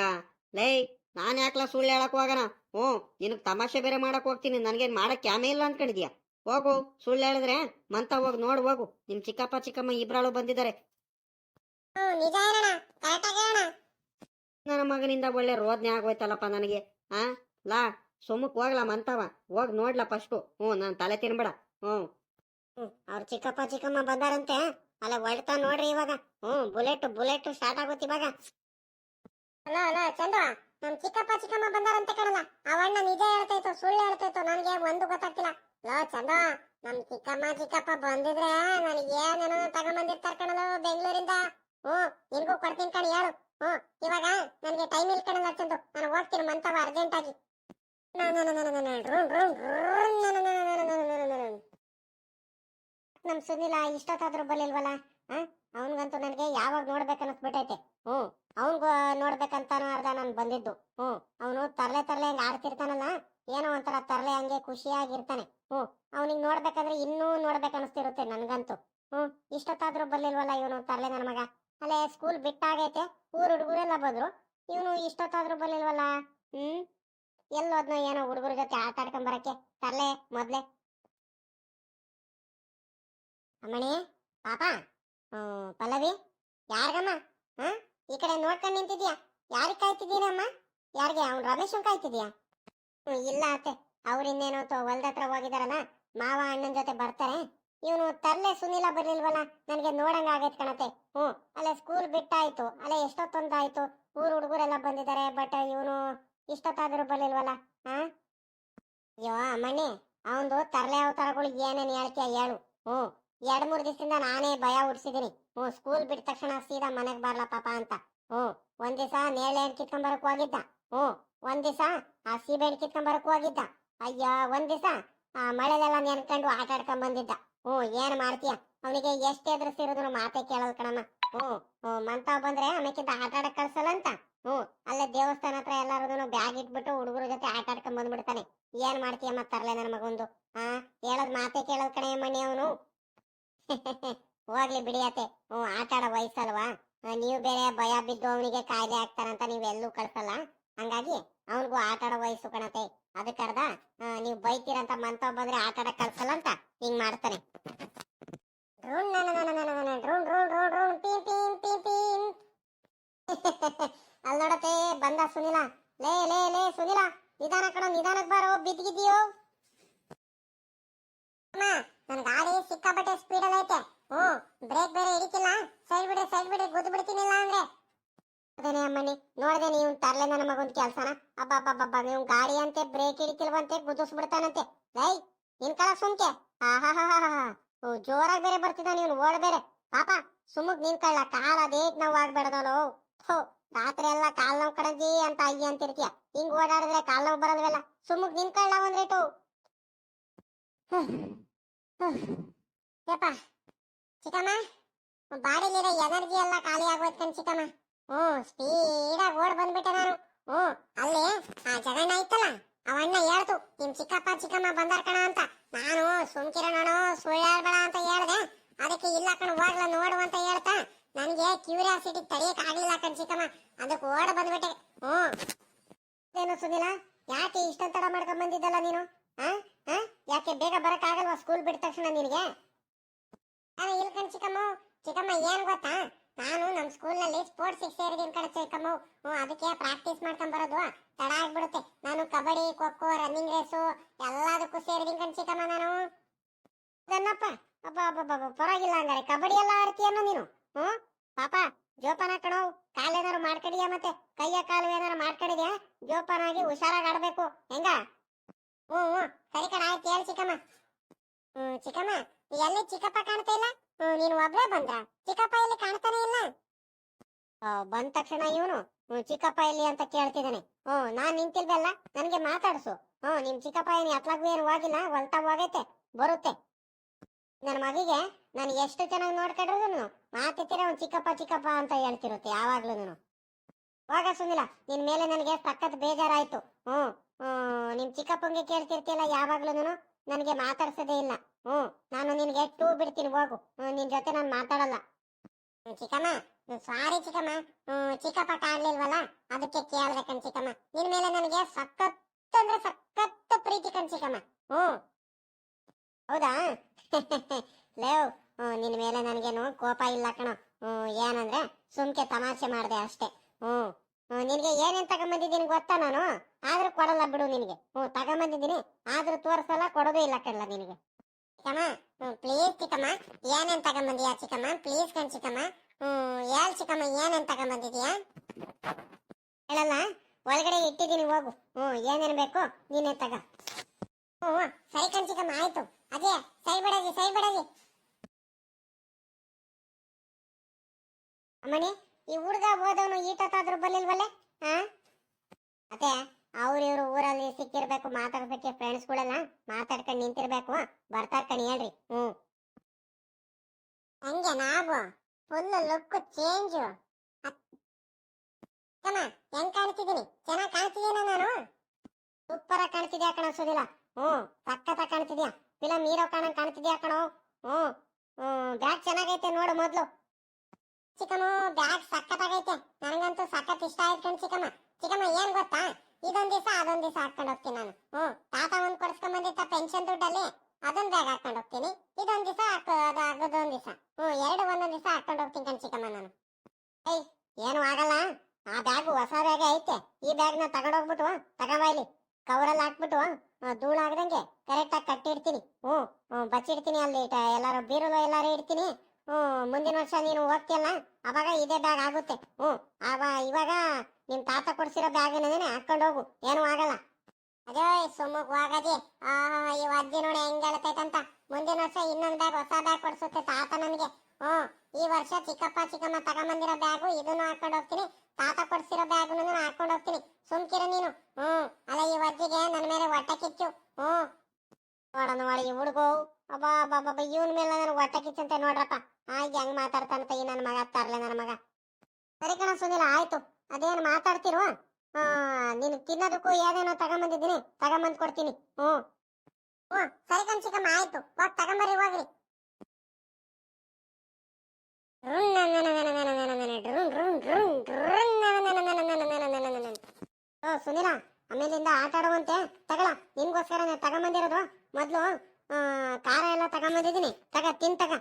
ಲೈ ನಾನು ಯಾಕಲ ಸುಳ್ಳು ಹೇಳಕ್ ಹೋಗಣ ಹ್ಞೂ ನಿನಗೆ ತಮಾಷೆ ಬೇರೆ ಮಾಡಕ್ ಹೋಗ್ತೀನಿ. ನನಗೇನು ಮಾಡಕ್ ಕ್ಯಾಮೆ ಇಲ್ಲ ಅನ್ಕೊಂಡಿದ್ಯಾ? ಹೋಗು ಸುಳ್ಳು ಹೇಳಿದ್ರೆ ಮಂತ ಹೋಗಿ ನೋಡು ಹೋಗು. ನಿಮ್ ಚಿಕ್ಕಪ್ಪ ಚಿಕ್ಕಮ್ಮ ಇಬ್ರಾಳು ಬಂದಿದ್ದಾರೆ. ನನ್ನ ಮಗನಿಂದ ಒಳ್ಳೆ ರೋದನೆ ಆಗೋಯ್ತಲ್ಲಪ್ಪ ನನಗೆ ಆ? ಲಾ ಸುಮ್ಮಕ್ ಹೋಗ್ಲಾ ಮಂತವ. ಹೋಗ್ ನೋಡ್ಲಾ ಫಸ್ಟು. ಹ್ಞೂ ನಾನು ತಲೆ ತಿನ್ಬೇಡ. ಹ್ಞೂ. ಅವ್ರ ಚಿಕ್ಕಪ್ಪ ಚಿಕ್ಕಮ್ಮ ಬಂದಾರಂತೆ. ಅಲ್ಲ ಹೊಡ್ತಾ ನೋಡ್ರಿ ಇವಾಗ. ಹ್ಞೂ ಬುಲೆಟ್ ಬುಲೆಟ್ ಸ್ಟಾರ್ಟ್ ಆಗುತ್ತೆ ಇವಾಗ. ಅಲ್ಲ ಅಲ್ಲ ಚಂದ ನಮ್ ಚಿಕ್ಕಪ್ಪ ಚಿಕ್ಕಮ್ಮ ಬಂದಾರಂತ ಕಣಲ್ಲ ಅವಣ್ಣ ನಿಜ ಹೇಳ್ತೈತೋ ಸುಳ್ಳು ಹೇಳ್ತೈತೋ ನನಗೆ ಒಂದು ಗೊತ್ತಾಗ್ತಿಲ್ಲ ಲೋ ಚಂದ ನಮ್ ಚಿಕ್ಕಮ್ಮ ಚಿಕ್ಕಪ್ಪ ಬಂದಿದ್ರೆ ನನಗೆ ಏನೇನೋ ತಗೊಂಬಂದಿರ್ತಾರ ಕಣಲು ಬೆಂಗಳೂರಿಂದ ಹ್ಮ್ ನಿನ್ಗೂ ಕೊಡ್ತೀನಿ ಕಣ ಹೇಳು ಹ್ಮ್ ಇವಾಗ ನನಗೆ ಟೈಮ್ ಇಲ್ಲ ಕಣಲ್ಲ ಚಂದು ನಾನು ಹೋಗ್ತೀನಿ ಮಂತವ ಅರ್ಜೆಂಟ್ ಆಗಿ ನಮ್ ಸುನಿಲ ಇಷ್ಟೊತ್ತಾದ್ರೂ ಬಲಿಲ್ವಲ್ಲ ಅವನ್ಗಂತೂ ನನಗೆ ಯಾವಾಗ ನೋಡ್ಬೇಕನ್ನಿಸ್ಬಿಟ್ಟೈತೆ ಹ್ಮ್ ಅವನ್ಗ ನೋಡ್ಬೇಕಂತಾನು ಅರ್ಧ ನಾನು ಬಂದಿದ್ದು. ಹ್ಮ್ ಅವನು ತರಲೆ ತರಲೆ ಹಂಗ ಆಡ್ತಿರ್ತಾನಲ್ಲ? ಏನೋ ಒಂಥರ ತರಲೆ ಹಂಗೆ ಖುಷಿಯಾಗಿರ್ತಾನೆ ಹ್ಮ್ ಅವನಿಗೆ ನೋಡ್ಬೇಕಂದ್ರೆ ಇನ್ನೂ ನೋಡ್ಬೇಕನ್ನಿಸ್ತಿರುತ್ತೆ ನನ್ಗಂತೂ. ಹ್ಮ್ ಇಷ್ಟೊತ್ತಾದ್ರೂ ಬರ್ಲಿಲ್ವಲ್ಲ ಇವನು ತರಲೆ ನನ್ನ ಮಗ? ಅಲ್ಲೇ ಸ್ಕೂಲ್ ಬಿಟ್ಟಾಗೈತೆ. ಊರು ಹುಡುಗರೆಲ್ಲ ಬಂದ್ರು. ಇವನು ಇಷ್ಟೊತ್ತಾದ್ರೂ ಬರ್ಲಿಲ್ವಲ್ಲ? ಹ್ಮ್ ಎಲ್ಲೋದ್ನೋ ಏನೋ ಹುಡುಗರ ಜೊತೆ ಆಟ ಬರಕ್ಕೆ? ತರ್ಲೆ, ಮೊದ್ಲೆ. ಅಮ್ಮಣಿ, ಪಾಪ. ಪಲ್ಲವಿ, ಯಾರಿಗಮ್ಮ? ಹ ಈ ಕಡೆ ನೋಡ್ಕೊಂಡು ನಿಂತಿದ್ಯಾ? ಯಾರಿಗ್ ಕಾಯ್ತಿದ್ದೀನಮ್ಮ ಯಾರಿಗೆ, ಅವ್ನು ರಮೇಶ್ ಕಾಯ್ತಿದ್ಯಾ? ಇಲ್ಲ ಅತ್ತೆ. ಅವ್ರಿನ್ನೇನೋ ಹೊಲ್ದ ಹತ್ರ ಹೋಗಿದಾರಲ್ಲ, ಮಾವ ಅಣ್ಣನ ಜೊತೆ ಬರ್ತಾರೆ. ಇವನು ತರ್ಲೆ ಸುನಿಲ ಬರ್ಲಿಲ್ವಲ್ಲ? ನನಗೆ ನೋಡಂಗ ಆಗೈತ್ ಕಣತೆ ಹ್ಞೂ, ಅಲ್ಲೇ ಸ್ಕೂಲ್ ಬಿಟ್ಟಾಯ್ತು. ಅಲ್ಲೇ ಎಷ್ಟೊತ್ತೊಂದಾಯ್ತು? ಊರು ಹುಡುಗರೆಲ್ಲ ಬಂದಿದ್ದಾರೆ ಬಟ್ ಇವನು ಇಷ್ಟೊತ್ತಾದ್ರೂ ಬರ್ಲಿಲ್ವಲ್ಲ? ಹಾ? ಅಯ್ಯೋ ಅಮ್ಮಣ್ಣಿ ಅವಂದು ತರ್ಲೆ ಅವತಾರಗಳು ಏನೇನು ಹೇಳ್ತೀಯ ಹೇಳು. ಹ್ಮ್ ಎರಡ್ ಮೂರ್ ದಿವಸದಿಂದ ನಾನೇ ಭಯ ಹುಡ್ಸಿದೀನಿ ಹ್ಞೂ ಸ್ಕೂಲ್ ಬಿಟ್ಟ ತಕ್ಷಣ ಸೀದಾ ಮನೆಗ್ ಬರ್ಲ ಪಾಪ ಅಂತ. ಹ್ಮ್ ಒಂದ್ ದಿವಸ ನೇಳೆ ಹಣ್ಣು ಕಿತ್ಕೊಂಡ್ ಬರಕ್ ಹೋಗಿದ್ದ. ಹ್ಞೂ, ಒಂದ್ ದಿವಸ ಆ ಸೀಬೆ ಹಣ್ಣು ಕಿತ್ಕೊಂಡ್ ಬರಕ್ ಹೋಗಿದ್ದ. ಅಯ್ಯ, ಒಂದ್ ದಿವಸ ಆ ಮಳೆಲೆಲ್ಲ ನೆನ್ಕೊಂಡು ಆಟ ಆಡ್ಕೊಂಡ್ ಬಂದಿದ್ದ. ಹ್ಞೂ, ಏನ್ ಮಾಡ್ತೀಯ? ಅವನಿಗೆ ಎಷ್ಟ್ ಎದುರಿಸಿರೋದು ಮಾತೇ ಕೇಳಲ್ ಕಣಮ್ಮ. ಹ್ಮ್ ಹ್ಞೂ, ಮಂತ ಬಂದ್ರೆ ಆಮೇಕಿಂತ ಆಟ ಆಡಕ್ ಕಳ್ಸಲ್ಲ ಅಂತ. ಹ್ಞೂ, ಅಲ್ಲೇ ದೇವಸ್ಥಾನ ಹತ್ರ ಎಲ್ಲಾರದೂ ಬ್ಯಾಗ್ ಇಟ್ಬಿಟ್ಟು ಹುಡುಗರ ಜೊತೆ ಆಟ ಆಡ್ಕೊಂಡ್ ಬಂದ್ಬಿಡ್ತಾನೆ. ಏನ್ ಮಾಡ್ತೀಯಮ್ಮ ತರ್ಲೆ ನನ್ನ ಮಗೊಂದು? ಆ, ಹೇಳದ್ ಮಾತೆ ಕೇಳೋದ್ ಕಣೆ ಮಣ್ಣಿ ಅವನು ಹೋಗ್ಲಿ ಬಿಡಿಯತ್ತೆ ಹ್ಞೂ ಆಟ ಆಡೋ ವಯಸ್ಸಲ್ವಾ ನೀವು ಬೇರೆ ಭಯ ಬಿದ್ದು ಅವನಿಗೆ ಕಾಯಿಲೆ ಆಗ್ತಾರಂತ ನೀವು ಎಲ್ಲೂ ಕಳ್ಸಲ್ಲ ಹಂಗಾಗಿ ಅವನಿಗೂ ಆಟ ಆಡೋ ವಯಸ್ಸು ಕಣತೆ ಅದಕ್ಕರ್ದ ನೀವು ಬೈತೀರಂತ ಮಂತ ಬಂದ್ರೆ ಆಟ ಆಡಕ್ ಕಳ್ಸಲ್ಲ ಅಂತ ಹಿಂಗ್ ಮಾಡ್ತಾನೆ ಅಲ್ ನೋಡತ್ತೆ ಬಂದ ಸುನಿಲ ಲೇ ಲೇ ಲೇ ಸುನಿಲ ನಿಧಾನ ಕಣ ನಿಧಾನಕ್ ಬಾರೋ ಬಿದ್ದಿದ್ಯೋ ನನ್ ಗಾಡಿ ಸಿಕ್ಕಾಪಟ್ಟೆ ಸ್ಪೀಡ್ ಅಲ್ಲಿ ಐತೆ. ಹ್ಮ್ ಬ್ರೇಕ್ ಬೇರೆ ಹಿಡಿತಿಲ್ಲ. ಸೈಡ್ ಬಿಡಿ ಸೈಡ್ ಬಿಡಿ ಗುದ್ದು ಬಿಡ್ತೀನಿಲ್ಲ ಅಂದ್ರೆ. ಅದೇನೇ ಅಮ್ಮನಿ ನೋಡ್ದೆ ನೀವು ತರ್ಲೆ ನನ್ನ ಮಗೊಂದ್ ಕೆಲ್ಸನ. ಅಬ್ಬ ನೀವು ಗಾಡಿ ಅಂತೆ ಬ್ರೇಕ್ ಹಿಡಿತಿಲ್ವಂತೆ, ಗುದ್ದಿಸ್ಬಿಡ್ತಾನಂತೆ. ಲೈ, ನಿನ್ ಕಳ ಸುಮ್ಕೆ. ಆಹಾಹಾ ಓ, ಜೋರಾಗಿ ಬೇರೆ ಬರ್ತಿದ್ದ ನೀವು ಓಡ್ ಬೇರೆ. ಪಾಪ ಸುಮ್ಮಗ್ ನಿನ್ ಕಳ್ಳ ಕಾಲ ಅದೇಟ್ ನಾವು ಆಗ್ಬೇಡದಲ್ಲೋ ಹೋ ರಾತ್ರಿ ಎಲ್ಲ ಕಾಲ್ ನೋವು ಕಡಜಿ ಅಂತ ಅಯ್ಯ ಅಂತಿರ್ತೀಯ. ಹಿಂಗ್ ಓಡಾಡಿದ್ರೆ ಕಾಲ್ ನೋವು ಬರಲ್ವಲ್ಲ. ಸುಮ್ಮಗ್ ನಿನ್ ಕಳ್ಳ ಒಂದ್ರೇಟು ಯಪ್ಪ ಚಿಕ್ಕಮ್ಮ ಬಾಡಿಲಿರೋ ಎನರ್ಜಿ ಎಲ್ಲ ಖಾಲಿ ಆಗೋಯ್ತು ಕಣ್ ಚಿಕ್ಕಮ್ಮ. ಹ್ಞೂ, ಸ್ಪೀಡಾಗಿ ಓಡ್ ಬಂದ್ಬಿಟ್ಟೆ ನಾನು. ಹ್ಞೂ, ಅಲ್ಲಿ ಆ ಜಗಣ್ಣ ಇತ್ತಲ್ಲ ಅವಣ್ಣ ಹೇಳ್ತು ನಿಮ್ಮ ಚಿಕ್ಕಪ್ಪ, ಚಿಕ್ಕಮ್ಮ ಬಂದಾರ ಕಣ ಅಂತ. ನಾನು ಸುಮ್ಕಿರಣನು ಸುಳ್ಳಾಡ್ಬೇಡ ಅಂತ ಹೇಳ್ದೆ. ಅದಕ್ಕೆ ಇಲ್ಲ ಕಣ, ಹೋಗ್ಲ, ನೋಡು ಅಂತ ಹೇಳ್ತಾ, ನನಗೆ ಕ್ಯೂರಿಯಾಸಿಟಿ ತಡೆಯಕ್ ಆಗಲಿಲ್ಲ ಕಣ್ ಚಿಕ್ಕಮ್ಮ. ಅದಕ್ಕೆ ಓಡ್ ಬಂದ್ಬಿಟ್ಟೆ. ಹ್ಞೂ. ಏನು ಸುನಿಲ, ಯಾಕೆ ಇಷ್ಟೊಂದು ತಡ ಮಾಡ್ಕೊಂಡ್ ಬಂದಿದ್ದಲ್ಲ ನೀನು ಹಾ? ಯಾಕೆ ಬೇಗ ಬರಕ್ ಆಗಲ್ವಾ ಸ್ಕೂಲ್ ಬಿಟ್ಟ ತಕ್ಷಣ ನಿನಗೆ? ಅರೆ ಇಲ್ಕಣ್ ಚಿಕ್ಕಮ್ಮ ಚಿಕ್ಕಮ್ಮ ಏನ್ ಗೊತ್ತಾ? ನಾನು ನಮ್ಮ ಸ್ಕೂಲ್ನಲ್ಲಿ ಸ್ಪೋರ್ಟ್ಸ್ ಸೇರಿದೀನಿ ಕಣ ಚಿಕ್ಕಮ್ಮ. ಹ್ಞೂ ಅದಕ್ಕೆ ಪ್ರಾಕ್ಟೀಸ್ ಮಾಡ್ಕೊಂಡ್ ಬರೋದು. ತಡ ಆಗ್ಬಿಡುತ್ತೆ. ನಾನು ಕಬಡ್ಡಿ, ಖೋ ಖೋ ರನ್ನಿಂಗ್ ರೇಸು ಎಲ್ಲದಕ್ಕೂ ಸೇರಿದೀನಿ ಕಣ್ ಚಿಕ್ಕಮ್ಮ ನಾನು. ಗನ್ನಪ್ಪ ಅಬ್ಬ ಅಬ್ಬ ಪರವಾಗಿಲ್ಲ ಹಂಗಾರೆ ಕಬಡ್ಡಿ ಎಲ್ಲ ಆಡ್ತೀಯನ್ನೋ ನೀನು? ಹ್ಮ್? ಪಾಪ, ಜೋಪಾನ ಕಣೋ ಕಾಲೇನಾರು ಮಾಡ್ಕೊಂಡಿದ್ಯಾ ಮತ್ತೆ? ಕೈಯ ಕಾಲು ಏನಾರು ಮಾಡ್ಕೊಂಡಿದ್ಯಾ? ಜೋಪಾನಾಗಿ ಹುಷಾರಾಗಿ ಆಡ್ಬೇಕು. ಹೆಂಗ? ಹ್ಮ್ ಹ್ಮ್. ಸರಿ ಕಣ, ಆಯ್ತು ಹೇಳಿ ಚಿಕ್ಕಮ್ಮ. ಹ್ಮ್, ಚಿಕ್ಕಮ್ಮ, ಎಲ್ಲಿ ಚಿಕ್ಕಪ್ಪ ಕಾಣ್ತಾ ಇಲ್ಲ? ಹ್ಮ್, ನೀನು ಒಬ್ರೇ ಬಂದ್ರ. ಚಿಕ್ಕಪ್ಪ ಇಲ್ಲಿ ಕಾಣ್ತಾನೆ ಇಲ್ಲ? ಬಂದ ತಕ್ಷಣ ಇವನು. ಚಿಕ್ಕಪ್ಪ ಇಲ್ಲಿ ಅಂತ ಕೇಳ್ತಿದ್ದಾನೆ. ಹ್ಮ್, ನಾನ್ ನಿಂತಿಲ್ವಲ್ಲ ನನ್ಗೆ ಮಾತಾಡ್ಸು. ಹ್ಮ್, ನಿಮ್ ಚಿಕ್ಕಪ್ಪ ಏನು ಅತ್ಲಾಗೂ ಏನು ಹೋಗಿಲ್ಲ? ಹೊಲ್ತಾ ಹೋಗೈತೆ, ಬರುತ್ತೆ. ನನ್ನ ಮಗಿಗೆ ನಾನು ಎಷ್ಟು ಚೆನ್ನಾಗಿ ನೋಡ್ಕೊಂಡ್ರು ಮಾತಿತ್ತಿರ ಅವ್ನು ಚಿಕ್ಕಪ್ಪ ಚಿಕ್ಕಪ್ಪ ಅಂತ ಹೇಳ್ತಿರುತ್ತೆ ಯಾವಾಗ್ಲೂ ಹೋಗ ಸುನಿಲ, ನಿನ್ ಮೇಲೆ ನನಗೆ ಸಖತ್ ಬೇಜಾರಾಯ್ತು. ಹ್ಮ್. ನಿಮ್ ಚಿಕ್ಕಪ್ಪಂಗೆ ಕೇಳ್ತಿರ್ತಿಲ್ಲ ಯಾವಾಗ್ಲೂ ನನಗೆ ಮಾತಾಡ್ಸೋದೇ ಇಲ್ಲ. ಹ್ಮ್ ನಾನು ನಿನಗೆ ಟೂ ಬಿಡ್ತೀನಿ ಹೋಗು. ನಿನ್ ಜೊತೆ ನಾನು ಮಾತಾಡಲ್ಲ. ಚಿಕ್ಕಮ್ಮ ಸಾರಿ ಚಿಕ್ಕಮ್ಮ. ಚಿಕ್ಕಪ್ಪ ಕಾಣ್ಲಿಲ್ವಲ್ಲ? ಅದಕ್ಕೆ ಕೇಳ್ದೆ ಕಣ್ ಚಿಕ್ಕಮ್ಮ. ನಿನ್ ಮೇಲೆ ನನಗೆ ಸಖತ್ ಅಂದ್ರೆ ಸಖತ್ ಪ್ರೀತಿ ಕಣ್ ಚಿಕ್ಕಮ್ಮ. ಹ್ಮ್. ಹೌದಾ? [LAUGHS] ಲೇವ್ ನಿನ್ ಮೇಲೆ ನನಗೇನು ಕೋಪ ಇಲ್ಲ ಕಣ. ಏನಂದ್ರೆ ಸುಮ್ಕೆ ತಮಾಷೆ ಮಾಡ್ದೆ ಅಷ್ಟೇ. ಹ್ಮ್, ನಿನ್ಗೆ ಏನೇನ್ ತಗೊಂಬಂದಿದ್ದೀನಿ ಗೊತ್ತಾ ನಾನು? ಆದ್ರೂ ಕೊಡಲ್ಲ ಬಿಡು ನಿನಗೆ. ಹ್ಞೂ, ತಗೊಂಬಂದಿದ್ದೀನಿ. ಆದ್ರೂ ತೋರ್ಸಲ್ಲ, ಕೊಡೋದು ಇಲ್ಲ ಕಣ್ಲ ನಿನಗೆ. ಚಿಕ್ಕಮ್ಮ, ಹ್ಞೂ ಪ್ಲೀಸ್ ಚಿಕ್ಕಮ್ಮ, ಏನೇನ್ ತಗೊಂಬಂದಿಯಾ ಚಿಕ್ಕಮ್ಮ? ಪ್ಲೀಸ್ ಕಣ್ ಚಿಕ್ಕಮ್ಮ. ಹ್ಞೂ, ಹೇಳ್ ಚಿಕ್ಕಮ್ಮ, ಏನೇನು ತಗೊಂಬಂದಿದ್ಯಾ? ಹೇಳಲ್ಲ? ಒಳಗಡೆ ಇಟ್ಟಿದ್ದೀನಿ, ಹೋಗು. ಹ್ಞೂ, ಏನೇನು ಬೇಕು ನೀನೇ ತಗ. ಹ್ಞೂ ಸರಿ ಕಣ್ ಚಿಕ್ಕಮ್ಮ, ಆಯ್ತು. ಅದೇ ಸೈ ಬಿಡಜಿ ಸೈ ಬಿಡಜಿ. ಅಮ್ಮನಿ ಈ ಹುಡುಗ ಹೋದವನು ಈಟತ್ತಾದ್ರೂ ಬಲಿಲ್ವಲ್ಲೆ ಹಾ ಅದೇ ಅವ್ರ ಇವ್ರು ಊರಲ್ಲಿ ಸಿಕ್ಕಿರ್ಬೇಕು ಫ್ರೆಂಡ್ಸ್ ಫ್ರೆಂಡ್ಸ್ಗಳೆಲ್ಲ ಮಾತಾಡ್ಕೊಂಡು ನಿಂತಿರ್ಬೇಕು. ಬರ್ತಾರ ಕಣಿ, ಹೇಳ್ರಿ. ಹ್ಮ್. ಹಂಗೆ ಫುಲ್ ಲುಕ್ ಚೇಂಜ್ ಕಮ ಹೆಂಗ್ ಕಾಣ್ತಿದ್ದೀನಿ? ಚೆನ್ನಾಗಿ ಕಾಣ್ತಿದ್ದೀನ ನಾನು? ಸೂಪರ್ ಆಗಿ ಕಾಣ್ತಿದ್ಯಾ ಕಣ ಸುದಿಲ್ಲ ಹ್ಮ್ ಸಖತ್ ಕಾಣ್ತಿದ್ಯಾ. ಫಿಲಮ್ ಹೀರೋ ಕಾಣ ಕಾಣ್ತಿದ್ಯಾ ಕಣೋ? ಹ್ಮ್ ಹ್ಮ್, ಬ್ಯಾಗ್ ಚೆನ್ನಾಗೈತೆ ನೋಡು ಮೊದ್ಲು. ಚಿಕ್ಕಮ್ಮ, ಬ್ಯಾಗ್ ಸಖತ್ತಾಗೈತೆ ನನಗಂತೂ ಸಕ್ಕತ್ ಇಷ್ಟ ಆಯ್ತು ಕಣ್ ಚಿಕ್ಕಮ್ಮ. ಚಿಕ್ಕಮ್ಮ, ಏನ್ ಗೊತ್ತಾ? ಇದೊಂದ್ ದಿವಸ ಅದೊಂದ್ ದಿವಸ ಹಾಕೊಂಡು ಹೋಗ್ತೀನಿ ನಾನು. ಹ್ಮ್ ತಾತ ಒಂದ್ ಕೊಡ್ಸ್ಕೊಂಡ್ ಬಂದಿತ್ತ ಪೆನ್ಷನ್ ದುಡ್ಡಲ್ಲಿ, ಅದೊಂದ್ ಬ್ಯಾಗ್ ಹಾಕೊಂಡು ಹೋಗ್ತೀನಿ. ಇದೊಂದ್ ದಿವಸ ಅದು ಒಂದ್ ದಿವಸ. ಹ್ಮ್ ಎರಡು ಒಂದೊಂದ್ ದಿವಸ ಹಾಕೊಂಡು ಹೋಗ್ತೀನಿ ಕಣ್ ಚಿಕ್ಕಮ್ಮ ನಾನು. ಏಯ್, ಏನು ಆಗಲ್ಲ. ಆ ಬ್ಯಾಗ್ ಹೊಸ ಬ್ಯಾಗ್ ಐತೆ. ಈ ಬ್ಯಾಗ್ನ ತಗೊಂಡೋಗ್ಬಿಟ್ಟು ತಗೊಂಬಾಯ್ಲಿ ಕವರಲ್ಲಿ ಹಾಕ್ಬಿಟ್ಟು ಧೂಳಾಗ್ದಂಗೆ ಕರೆಕ್ಟಾಗಿ ಕಟ್ಟಿಡ್ತೀನಿ. ಹ್ಮ್ ಹ್ಮ್ ಬಚ್ಚಿಡ್ತೀನಿ ಅಲ್ಲಿ ಎಲ್ಲಾರು ಬೀರಲು ಎಲ್ಲಾರು ಇಡ್ತೀನಿ. ಹ್ಮ್, ಮುಂದಿನ ವರ್ಷ ನೀನು ಹೋಗ್ತಿಯಲ್ಲ ಅವಾಗ ಇದೇ ಬ್ಯಾಗ್ ಆಗುತ್ತೆ. ಹ್ಮ್ ಅವ ಇವಾಗ ನಿಮ್ ತಾತ ಕೊಡ್ಸಿರೋ ಬ್ಯಾಗ್ ಹಾಕೊಂಡು ಹೋಗು. ಏನು ಆಗಲ್ಲ. ಅದೇ ಸುಮ್ಮಕ್ ಹೋಗದಿ ಆ, ಈ ಅಜ್ಜಿ ನೋಡಿ ಹೆಂಗ್ ಹೇಳ್ತೈತಂತ ಮುಂದಿನ ವರ್ಷ ಇನ್ನೊಂದ್ ಬ್ಯಾಗ್ ಹೊಸ ಬ್ಯಾಗ್ ಕೊಡ್ಸುತ್ತೆ ತಾತ ನನ್ಗೆ. ಹ್ಮ್, ಈ ವರ್ಷ ಚಿಕ್ಕಪ್ಪ ಚಿಕ್ಕಮ್ಮ ತಗೊಂಬಂದಿರೋ ಬ್ಯಾಗು ಇದನ್ನು ಹಾಕೊಂಡು ಹೋಗ್ತೀನಿ. ತಾತ ಕೊಡ್ಸಿರೋ ಬ್ಯಾಗ್ನು ಹಾಕೊಂಡು ಹೋಗ್ತೀನಿ. ಸುಮ್ಕಿರ ನೀನು. ಹ್ಮ್ ಅಲ್ಲ ಈ ಅಜ್ಜಿಗೆ ನನ್ನ ಮೇಲೆ ಹೊಟ್ಟೆ ಕಿಚ್ಚು. ಹ್ಮ್ ನೋಡೋಣ ಮಾಡಿ ಹುಡುಗೋ ಅಬ್ಬಾ ಇವನ್ ಮೇಲೆ ನನಗೆ ಹೊಟ್ಟೆ ಕಿಚ್ಚಂತೆ ನೋಡ್ರಪ್ಪ ಹಾಗೆ ಹೆಂಗ್ ಮಾತಾಡ್ತಾನಂತ ಈ ನನ್ನ ಮಗ ತರ್ಲೆ ನನ್ನ ಮಗ ಸರಿ ಕಣ ಸುನಿಲ್ ಆಯ್ತು ಅದೇನ್ ಮಾತಾಡ್ತಿರುವ ಹಾ ನೀನು ತಿನ್ನೋದಕ್ಕೂ ಏನೇನೋ ತಗೊಂಬಂದಿದ್ದೀನಿ ತಗೊಂಬಂದ್ ಕೊಡ್ತೀನಿ ಹ್ಮ್ ಹ್ಮ್ ಸರಿ ಕಣ್ ಚಿಕ್ಕಮ್ಮ ಆಯ್ತು ಹೋಗಿ ತಗೊಂಬರ್ರಿ ಹೋಗ್ರಿ ಓ ಸುನಿಲ ಆಮೇಲಿಂದ ಆಟ ಆಡುವಂತೆ ತಗಳ ನಿನ್ಗೋಸ್ಕರ ನಾನು ತಗೊಂಬಂದಿರೋದು ಮೊದ್ಲು ಆ, ಖಾರ ಎಲ್ಲ ತಗೊಂಬಂದಿದ್ದೀನಿ. ತಗ ತಿನ್ ತಗ.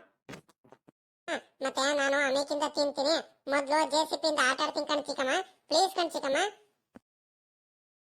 ಹ, ಮತ್ತೆ ನಾನು ಆಮೇಕಿಂದ ತಿಂತೀನಿ. ಮೊದ್ಲು ಜೆ ಸಿ ಪಿಂದ ಆಟ ಆಡ್ತೀನಿ ಕಣ್ ಚಿಕ್ಕಮ್ಮ. ಪ್ಲೀಸ್ ಕಣ್ ಚಿಕ್ಕಮ್ಮ.